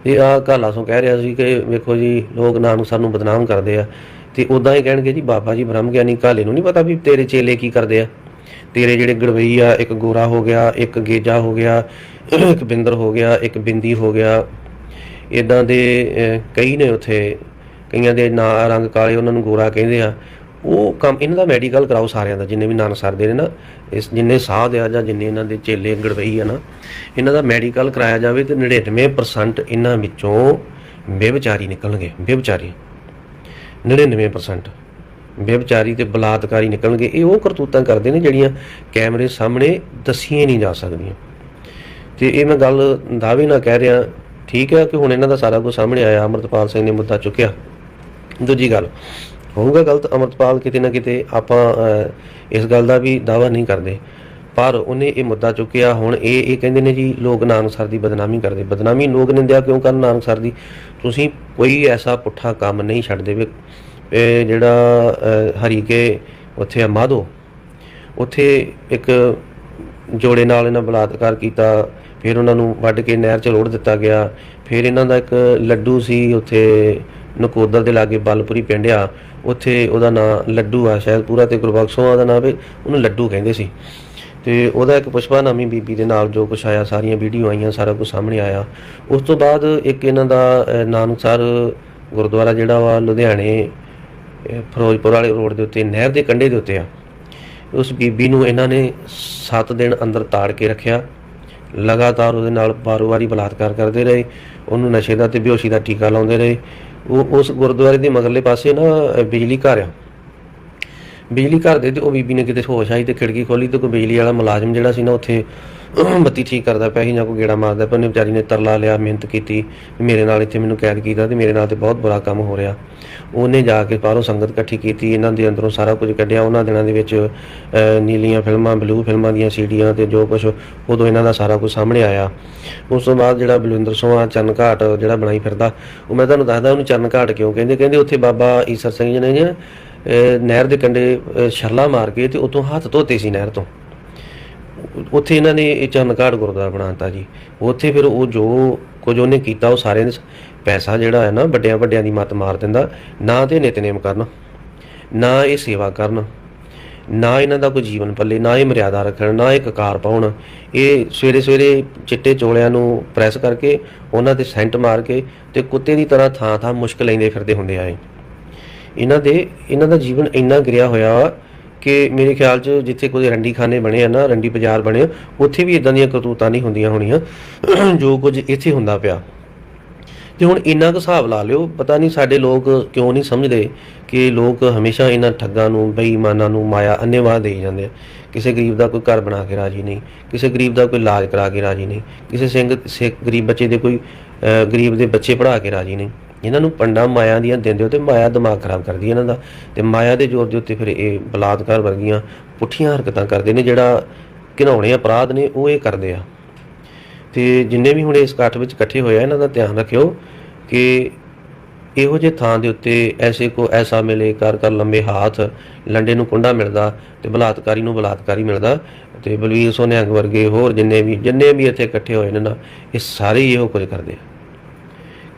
ਇਹ ਆ ਕਾਲਾ ਸੋਂ ਕਹਿ ਰਿਹਾ ਸੀ ਕਿ ਵੇਖੋ ਜੀ, ਲੋਕ ਨਾਨਕ ਸਾਨੂੰ ਬਦਨਾਮ ਕਰਦੇ ਆ। ਤੇ ਉਦਾਂ ਹੀ ਕਹਿਣਗੇ ਜੀ, ਬਾਬਾ ਜੀ ਬ੍ਰਹਮ ਗਿਆਨੀ ਕਾਲੇ ਨੂੰ ਨਹੀਂ ਪਤਾ ਵੀ ਤੇਰੇ ਚੇਲੇ ਕੀ ਕਰਦੇ ਆ? ਤੇਰੇ ਜਿਹੜੇ ਗੜਵਈ ਆ, ਇੱਕ ਗੋਰਾ ਹੋ ਗਿਆ, ਇੱਕ ਗੇਜਾ ਹੋ ਗਿਆ, ਇੱਕ ਬਿੰਦਰ ਹੋ ਗਿਆ, ਇੱਕ ਬਿੰਦੀ ਹੋ ਗਿਆ। ਇਦਾਂ ਦੇ ਕਈ ਨੇ ਉੱਥੇ, ਕਈਆਂ ਦੇ ਨਾਂ ਰੰਗ ਕਾਲੇ ਉਹਨਾਂ ਨੂੰ ਗੋਰਾ ਕਹਿੰਦੇ ਆ। ਉਹ ਕੰਮ, ਇਹਨਾਂ ਦਾ ਮੈਡੀਕਲ ਕਰਾਓ ਸਾਰਿਆਂ ਦਾ, ਜਿੰਨੇ ਵੀ ਨਾਨਕਸਰ ਦੇ ਨੇ ਨਾ, ਇਸ ਜਿੰਨੇ ਸਾਧ ਆ ਜਾਂ ਜਿੰਨੇ ਇਹਨਾਂ ਦੇ ਚੇਲੇ ਗੜਵਈ ਆ ਨਾ, ਇਹਨਾਂ ਦਾ ਮੈਡੀਕਲ ਕਰਾਇਆ ਜਾਵੇ ਤੇ 99% ਇਹਨਾਂ ਵਿੱਚੋਂ ਬੇਵਿਚਾਰੀ ਨਿਕਲਣਗੇ, ਬੇਵਿਚਾਰੀ। 99% ਬੇਵਿਚਾਰੀ ਤੇ ਬਲਾਤਕਾਰੀ ਨਿਕਲਣਗੇ। ਇਹ ਉਹ ਕਰਤੂਤਾਂ ਕਰਦੇ ਨੇ ਜਿਹੜੀਆਂ ਕੈਮਰੇ ਸਾਹਮਣੇ ਦਸੀਆਂ ਨਹੀਂ ਜਾ ਸਕਦੀਆਂ। ਤੇ ਇਹ ਮੈਂ ਗੱਲ ਦਾਅਵੇ ਨਾਲ ਕਹਿ ਰਿਹਾ, ਠੀਕ ਹੈ ਕਿ ਹੁਣ ਇਹਨਾਂ ਦਾ ਸਾਰਾ ਕੁਝ ਸਾਹਮਣੇ ਆਇਆ, ਅਮਰਤਪਾਲ ਸਿੰਘ ਨੇ ਮੁੱਦਾ ਚੁੱਕਿਆ। ਦੂਜੀ ਗੱਲ ਹੋਊਗਾ ਗਲਤ ਅਮਰਤਪਾਲ ਕਿਤੇ ਨਾ ਕਿਤੇ ਆਪਾਂ ਇਸ ਗੱਲ ਦਾ ਵੀ ਦਾਅਵਾ ਨਹੀਂ ਕਰਦੇ। ਪਰ ਉਹਨੇ ਇਹ ਮੁੱਦਾ ਚੁੱਕਿਆ ਹੁਣ ਇਹ ਇਹ ਕਹਿੰਦੇ ਨੇ ਜੀ ਲੋਕ ਨਾਨਕਸਰ ਦੀ ਬਦਨਾਮੀ ਕਰਦੇ। ਬਦਨਾਮੀ ਲੋਕ ਨਿੰਦਿਆ ਕਿਉਂ ਕਰਨ ਨਾਨਕਸਰ ਦੀ? ਤੁਸੀਂ ਕੋਈ ਐਸਾ ਪੁੱਠਾ ਕੰਮ ਨਹੀਂ ਛੱਡਦੇ ਵੀ ਇਹ ਜਿਹੜਾ ਅਹ, ਹਰੀਕੇ ਉੱਥੇ ਆ ਮਾਧੋ ਉੱਥੇ ਇੱਕ ਜੋੜੇ ਨਾਲ ਇਹਨਾਂ ਬਲਾਤਕਾਰ ਕੀਤਾ ਫਿਰ ਉਹਨਾਂ ਨੂੰ ਵੱਢ ਕੇ ਨਹਿਰ 'ਚ ਰੋੜ ਦਿੱਤਾ ਗਿਆ। ਫਿਰ ਇਹਨਾਂ ਦਾ ਇੱਕ ਲੱਡੂ ਸੀ ਉੱਥੇ ਨਕੋਦਰ ਦੇ ਲਾਗੇ ਬਲਪੁਰੀ ਪਿੰਡ ਆ। ਉੱਥੇ ਉਹਦਾ ਨਾਂ ਲੱਡੂ ਆ ਸ਼ਾਇਦ ਪੂਰਾ ਤੇ ਗੁਰਬਖਸ਼ੋਂ ਉਹਦਾ ਨਾਂ ਵੀ ਉਹਨੂੰ ਲੱਡੂ ਕਹਿੰਦੇ ਸੀ। ਤੇ ਉਹਦਾ ਇੱਕ ਪੁਸ਼ਪਾ ਨਾਮੀ ਬੀਬੀ ਦੇ ਨਾਲ ਜੋ ਕੁਛ ਆਇਆ ਸਾਰੀਆਂ ਵੀਡੀਓ ਆਈਆਂ ਸਾਰਾ ਕੁਝ ਸਾਹਮਣੇ ਆਇਆ। ਉਸ ਤੋਂ ਬਾਅਦ ਇੱਕ ਇਹਨਾਂ ਦਾ ਅਹ, ਨਾਨਕਸਰ ਗੁਰਦੁਆਰਾ ਜਿਹੜਾ ਵਾ ਲੁਧਿਆਣੇ ਫਿਰੋਜ਼ਪੁਰ ਵਾਲੇ ਰੋਡ ਦੇ ਉੱਤੇ ਨਹਿਰ ਦੇ ਕੰਢੇ ਦੇ ਉੱਤੇ ਆ। ਉਸ ਬੀਬੀ ਨੂੰ ਇਹਨਾਂ ਨੇ 7 ਦਿਨ ਅੰਦਰ ਤਾੜ ਕੇ ਰੱਖਿਆ। ਲਗਾਤਾਰ ਉਹਦੇ ਨਾਲ ਵਾਰ-ਵਾਰੀ ਬਲਾਤਕਾਰ ਕਰਦੇ ਰਹੇ। ਉਹਨੂੰ ਨਸ਼ੇ ਦਾ ਤੇ ਬੇਹੋਸ਼ੀ ਦਾ ਟੀਕਾ ਲਾਉਂਦੇ ਰਹੇ। ਉਹ ਉਸ ਗੁਰਦੁਆਰੇ ਦੇ ਮਗਰਲੇ ਪਾਸੇ ਨਾ ਬਿਜਲੀ ਘਰ ਆ। ਬਿਜਲੀ ਘਰ ਦੇ ਤੇ ਉਹ ਬੀਬੀ ਨੇ ਕਿਤੇ ਹੋਸ਼ ਆਈ ਤੇ ਖਿੜਕੀ ਖੋਲੀ ਤੇ ਕੋਈ ਬਿਜਲੀ ਵਾਲਾ ਮੁਲਾਜ਼ਮ ਜਿਹੜਾ ਸੀ ਨਾ ਉੱਥੇ ਬੱਤੀ ਠੀਕ ਕਰਦਾ ਪਿਆ ਸੀ ਜਾਂ ਕੋਈ ਗੇੜਾ ਮਾਰਦਾ ਪਿਆ ਉਹਨੇ ਵਿਚਾਰੀ ਨੇ ਤਰਲਾ ਲਿਆ ਮਿਹਨਤ ਕੀਤੀ ਮੇਰੇ ਨਾਲ ਇੱਥੇ ਮੈਨੂੰ ਕੈਦ ਕੀਤਾ ਤੇ ਮੇਰੇ ਨਾਲ ਤੇ ਬਹੁਤ ਬੁਰਾ ਕੰਮ ਹੋ ਰਿਹਾ। ਉਹਨੇ ਜਾ ਕੇ ਬਾਹਰੋਂ ਸੰਗਤ ਇਕੱਠੀ ਕੀਤੀ ਇਹਨਾਂ ਦੇ ਅੰਦਰੋਂ ਸਾਰਾ ਕੁਝ ਕੱਢਿਆ ਉਹਨਾਂ ਦਿਨਾਂ ਦੇ ਵਿੱਚ ਨੀਲੀਆਂ ਫਿਲਮਾਂ ਬਲੂ ਫਿਲਮਾਂ ਦੀਆਂ ਸੀਡੀਆਂ ਤੇ ਜੋ ਕੁਝ ਉਦੋਂ ਇਹਨਾਂ ਦਾ ਸਾਰਾ ਕੁਝ ਸਾਹਮਣੇ ਆਇਆ। ਉਸ ਤੋਂ ਬਾਅਦ ਜਿਹੜਾ ਬਲਵਿੰਦਰ ਸੋਹਾ ਚਰਨ ਘਾਟ ਜਿਹੜਾ ਬਣਾਈ ਫਿਰਦਾ ਉਹ ਮੈਂ ਤੁਹਾਨੂੰ ਦੱਸਦਾ ਉਹਨੂੰ ਚਰਨ ਘਾਟ ਕਿਉਂ ਕਹਿੰਦੇ ਕਹਿੰਦੇ ਉੱਥੇ ਬਾਬਾ ਈਸਰ ਸਿੰਘ ਜੀ ਨੇ ਨਹਿਰ ਦੇ ਕੰਢੇ ਅਹ, ਛਰਲਾ ਮਾਰ ਕੇ ਤੇ ਉਤੋਂ ਹੱਥ ਧੋਤੇ ਸੀ ਨਹਿਰ ਤੋਂ। ਉੱਥੇ ਇਹਨਾਂ ਨੇ ਇਹ ਚੰਨਕਾੜ ਗੁਰਦੁਆਰਾ ਬਣਾਤਾ ਜੀ। ਉੱਥੇ ਫਿਰ ਉਹ ਜੋ ਕੁਝ ਉਹਨੇ ਕੀਤਾ, ਉਹ ਸਾਰਿਆਂ ਦੇ ਪੈਸਾ ਜਿਹੜਾ ਹੈ ਨਾ ਵੱਡਿਆਂ ਵੱਡਿਆਂ ਦੀ ਮੱਤ ਮਾਰ ਦਿੰਦਾ। ਨਾ ਤੇ ਨਿਤਨੇਮ ਕਰਨ, ਨਾ ਇਹ ਸੇਵਾ ਕਰਨ, ਨਾ ਇਹਨਾਂ ਦਾ ਕੋਈ ਜੀਵਨ ਪੱਲੇ, ਨਾ ਇਹ ਮਰਿਆਦਾ ਰੱਖਣ, ਨਾ ਇਹ ਕਕਾਰ ਪਾਉਣ। ਇਹ ਸਵੇਰੇ ਸਵੇਰੇ ਚਿੱਟੇ ਚੋਲਿਆਂ ਨੂੰ ਪ੍ਰੈਸ ਕਰਕੇ, ਉਹਨਾਂ ਤੇ ਸੈਂਟ ਮਾਰ ਕੇ ਤੇ ਕੁੱਤੇ ਦੀ ਤਰ੍ਹਾਂ ਥਾਂ ਥਾਂ ਮੁਸ਼ਕ ਲੈਂਦੇ ਫਿਰਦੇ ਹੁੰਦੇ ਆਏ। ਇਹਨਾਂ ਦੇ, ਇਹਨਾਂ ਦਾ ਜੀਵਨ ਇੰਨਾ ਗਿਰਿਆ ਹੋਇਆ ਕਿ ਮੇਰੇ ਖਿਆਲ 'ਚ ਜਿੱਥੇ ਕੋਈ ਰੰਡੀ ਖਾਨੇ ਬਣੇ ਆ ਨਾ ਰੰਡੀ ਬਾਜ਼ਾਰ ਬਣੇ ਆ, ਉੱਥੇ ਵੀ ਇਦਾਂ ਦੀਆਂ ਕਰਤੂਤਾਂ ਨਹੀਂ ਹੁੰਦੀਆਂ ਹੋਣੀਆਂ ਜੋ ਕੁਝ ਇੱਥੇ ਹੁੰਦਾ ਪਿਆ। ਤੇ ਹੁਣ ਇੰਨਾ ਕੁ ਹਿਸਾਬ ਲਾ ਲਿਓ ਪਤਾ ਨਹੀਂ ਸਾਡੇ ਲੋਕ ਕਿਉਂ ਨਹੀਂ ਸਮਝਦੇ ਕਿ ਲੋਕ ਹਮੇਸ਼ਾ ਇਹਨਾਂ ਠੱਗਾਂ ਨੂੰ ਬੇਈਮਾਨਾਂ ਨੂੰ ਮਾਇਆ ਅੰਨੇਵਾਹ ਦੇਈ ਜਾਂਦੇ ਆ। ਕਿਸੇ ਗਰੀਬ ਦਾ ਕੋਈ ਘਰ ਬਣਾ ਕੇ ਰਾਜੀ ਨਹੀਂ ਕਿਸੇ ਗਰੀਬ ਦਾ ਕੋਈ ਇਲਾਜ ਕਰਾ ਕੇ ਰਾਜੀ ਨਹੀਂ ਕਿਸੇ ਸਿੰਘ ਸਿੱਖ ਗਰੀਬ ਬੱਚੇ ਦੇ ਕੋਈ ਗਰੀਬ ਦੇ ਬੱਚੇ ਪੜ੍ਹਾ ਕੇ ਰਾਜੀ ਨਹੀਂ। ਇਹਨਾਂ ਨੂੰ ਪੰਡਾ ਮਾਇਆ ਦੀਆਂ ਦਿੰਦੇ ਹੋ ਤੇ ਮਾਇਆ ਦਿਮਾਗ ਖਰਾਬ ਕਰਦੀ ਇਹਨਾਂ ਦਾ। ਤੇ ਮਾਇਆ ਦੇ ਜ਼ੋਰ ਦੇ ਉੱਤੇ ਫਿਰ ਇਹ ਬਲਾਤਕਾਰ ਵਰਗੀਆਂ ਪੁੱਠੀਆਂ ਹਰਕਤਾਂ ਕਰਦੇ ਨੇ ਜਿਹੜਾ ਘਿਨਾਉਣੇ ਅਪਰਾਧ ਨੇ, ਉਹ ਇਹ ਕਰਦੇ ਆ। ਤੇ ਜਿੰਨੇ ਵੀ ਹੁਣ ਇਸ ਇਕੱਠ ਵਿੱਚ ਇਕੱਠੇ ਹੋਏ ਆ, ਇਹਨਾਂ ਦਾ ਧਿਆਨ ਰੱਖਿਓ ਕਿ ਇਹੋ ਜਿਹੇ ਥਾਂ ਦੇ ਉੱਤੇ ਐਸੇ ਕੋ ਐਸਾ ਮਿਲੇ ਕਰ ਕਰ ਲੰਬੇ ਹੱਥ, ਲੰਡੇ ਨੂੰ ਕੁੰਡਾ ਮਿਲਦਾ ਤੇ ਬਲਾਤਕਾਰੀ ਨੂੰ ਬਲਾਤਕਾਰੀ ਮਿਲਦਾ ਤੇ ਬਲਵੀਰ ਸੋਨਿਆਂਗ ਵਰਗੇ ਹੋਰ ਜਿੰਨੇ ਵੀ ਜਿੰਨੇ ਵੀ ਇੱਥੇ ਇਕੱਠੇ ਹੋਏ ਨੇ ਨਾ, ਇਹ ਸਾਰੇ ਹੀ ਇਹੋ ਕੁਝ ਕਰਦੇ ਆ।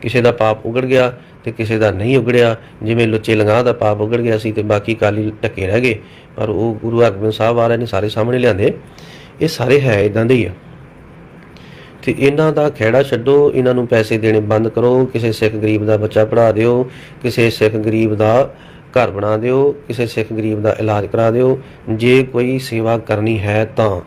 ਕਿਸੇ ਦਾ ਪਾਪ ਉਗੜ ਗਿਆ ਤੇ ਕਿਸੇ ਦਾ ਨਹੀਂ ਉਗੜਿਆ, ਜਿਵੇਂ ਲੁੱਚੇ ਲੰਗਾਹ ਦਾ ਪਾਪ ਉਗੜ ਗਿਆ ਸੀ ਤੇ ਬਾਕੀ ਕਾਲੀ ਢੱਕੇ ਰਹਿ ਗਏ। ਪਰ ਉਹ ਗੁਰੂ ਹਰਗੋਬਿੰਦ ਸਾਹਿਬ ਵਾਲਿਆਂ ਨੇ ਸਾਰੇ ਸਾਹਮਣੇ ਲਿਆਂਦੇ। ਇਹ ਸਾਰੇ ਹੈ ਇਦਾਂ ਦੇ ਹੀ ਆ। ਤੇ ਇਹਨਾਂ ਦਾ ਖਹਿੜਾ ਛੱਡੋ, ਇਹਨਾਂ ਨੂੰ ਪੈਸੇ ਦੇਣੇ ਬੰਦ ਕਰੋ, ਕਿਸੇ ਸਿੱਖ ਗਰੀਬ ਦਾ ਬੱਚਾ ਪੜ੍ਹਾ ਦਿਓ, ਕਿਸੇ ਸਿੱਖ ਗਰੀਬ ਦਾ ਘਰ ਬਣਾ ਦਿਓ, ਕਿਸੇ ਸਿੱਖ ਗਰੀਬ ਦਾ ਇਲਾਜ ਕਰਾ ਦਿਓ। ਜੇ ਕੋਈ ਸੇਵਾ ਕਰਨੀ ਹੈ ਤਾਂ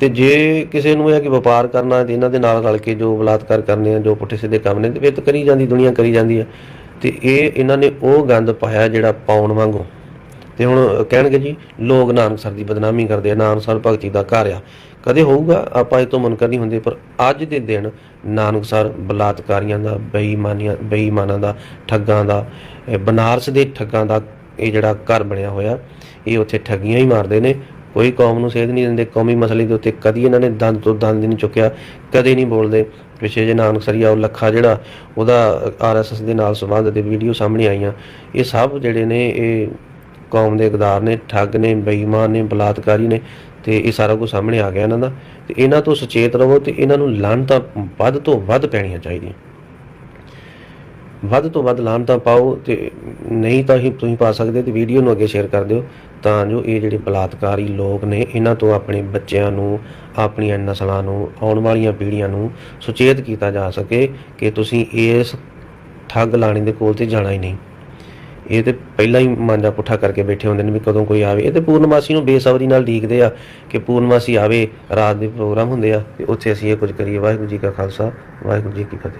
ਤੇ ਜੇ ਕਿਸੇ ਨੂੰ ਇਹ ਹੈ ਕਿ ਵਪਾਰ ਕਰਨਾ ਤੇ ਇਹਨਾਂ ਦੇ ਨਾਲ ਰਲ ਕੇ ਜੋ ਬਲਾਤਕਾਰ ਕਰਨੇ ਆ, ਜੋ ਪੁੱਠੇ ਸਿੱਧੇ ਕੰਮ ਨੇ ਤੇ ਇਹ ਤਾਂ ਕਰੀ ਜਾਂਦੀ, ਦੁਨੀਆ ਕਰੀ ਜਾਂਦੀ ਹੈ ਤੇ ਇਹ ਇਹਨਾਂ ਨੇ ਉਹ ਗੰਦ ਪਾਇਆ ਜਿਹੜਾ ਪਾਉਣ ਵਾਂਗੂ। ਤੇ ਹੁਣ ਕਹਿਣਗੇ ਜੀ, ਲੋਕ ਨਾਨਕਸਰ ਦੀ ਬਦਨਾਮੀ ਕਰਦੇ ਆ, ਨਾਨਕਸਰ ਭਗਤੀ ਦਾ ਘਰ ਆ। ਕਦੇ ਹੋਊਗਾ, ਆਪਾਂ ਇਹ ਤੋਂ ਮੁਨਕਰ ਨਹੀਂ ਹੁੰਦੇ, ਪਰ ਅੱਜ ਦੇ ਦਿਨ ਨਾਨਕਸਰ ਬਲਾਤਕਾਰੀਆਂ ਦਾ, ਬੇਈਮਾਨੀਆਂ, ਬੇਈਮਾਨਾਂ ਦਾ, ਠੱਗਾਂ ਦਾ ਬਨਾਰਸ ਦੇ ਠੱਗਾਂ ਦਾ ਇਹ ਜਿਹੜਾ ਘਰ ਬਣਿਆ ਹੋਇਆ, ਇਹ ਉੱਥੇ ਠੱਗੀਆਂ ਹੀ ਮਾਰਦੇ ਨੇ। ਕੋਈ ਕੌਮ ਨੂੰ ਸੇਧ ਨਹੀਂ ਦਿੰਦੇ, ਕੌਮੀ ਮਸਲੇ ਦੇ ਉੱਤੇ ਕਦੀ ਇਹਨਾਂ ਨੇ ਦੰਦ ਤੋਂ ਦੰਦ ਨਹੀਂ ਚੁੱਕਿਆ, ਕਦੇ ਨਹੀਂ ਬੋਲਦੇ। ਪਿਛੇ ਜੇ ਨਾਨਕਸਰੀਆ ਉਹ ਲੱਖਾ ਜਿਹੜਾ, ਉਹਦਾ ਆਰਐਸਐਸ ਦੇ ਨਾਲ ਸੰਬੰਧ ਦੇ ਵੀਡੀਓ ਸਾਹਮਣੇ ਆਈਆਂ। ਇਹ ਸਭ ਜਿਹੜੇ ਨੇ, ਇਹ ਕੌਮ ਦੇ ਇਕਦਾਰ ਨੇ, ਠੱਗ ਨੇ, ਬੇਈਮਾਨ ਨੇ, ਬਲਾਤਕਾਰੀ ਨੇ, ਤੇ ਇਹ ਸਾਰਾ ਕੁਝ ਸਾਹਮਣੇ ਆ ਗਿਆ ਇਹਨਾਂ ਦਾ। ਤੇ ਇਹਨਾਂ ਤੋਂ ਸੁਚੇਤ ਰਹੋ ਤੇ ਇਹਨਾਂ ਨੂੰ ਲਾਹਨਤਾਂ ਵੱਧ ਤੋਂ ਵੱਧ ਪੈਣੀਆਂ ਚਾਹੀਦੀਆਂ। ਵੱਧ ਤੋਂ ਵੱਧ ਲਾਹਨਤਾਂ ਪਾਓ ਤੇ ਨਹੀਂ ਤਾਂ ਹੀ ਤੁਸੀਂ ਪਾ ਸਕਦੇ ਤੇ ਵੀਡੀਓ ਨੂੰ ਅੱਗੇ ਸ਼ੇਅਰ ਕਰ ਦਿਓ। ਤਾਂ ਜੋ ਇਹ ਜਿਹੜੇ ਬਲਾਤਕਾਰੀ ਲੋਕ ਨੇ, ਇਹਨਾਂ ਤੋਂ ਆਪਣੇ ਬੱਚਿਆਂ ਨੂੰ, ਆਪਣੀਆਂ ਨਸਲਾਂ ਨੂੰ, ਆਉਣ ਵਾਲੀਆਂ ਪੀੜ੍ਹੀਆਂ ਨੂੰ ਸੁਚੇਤ ਕੀਤਾ ਜਾ ਸਕੇ ਕਿ ਤੁਸੀਂ ਇਸ ਠੱਗ ਲਾਣੇ ਦੇ ਕੋਲ ਤੇ ਜਾਣਾ ਹੀ ਨਹੀਂ। ਇਹ ਤੇ ਪਹਿਲਾਂ ਹੀ ਮਾਂਜਾ ਪੁੱਠਾ ਕਰਕੇ ਬੈਠੇ ਹੁੰਦੇ ਨੇ ਵੀ ਕਦੋਂ ਕੋਈ ਆਵੇ। ਇਹ ਤੇ ਪੂਰਨਮਾਸੀ ਨੂੰ ਬੇਸਬਰੀ ਨਾਲ ਢੀਕਦੇ ਆ ਕਿ ਪੂਰਨਮਾਸੀ ਆਵੇ, ਰਾਤ ਦੇ ਪ੍ਰੋਗਰਾਮ ਹੁੰਦੇ ਆ ਤੇ ਉੱਥੇ ਅਸੀਂ ਇਹ ਕੁਝ ਕਰੀਏ। ਵਾਹਿਗੁਰੂ ਜੀ ਕਾ ਖਾਲਸਾ, ਵਾਹਿਗੁਰੂ ਜੀ ਕੀ ਫਤਿਹ।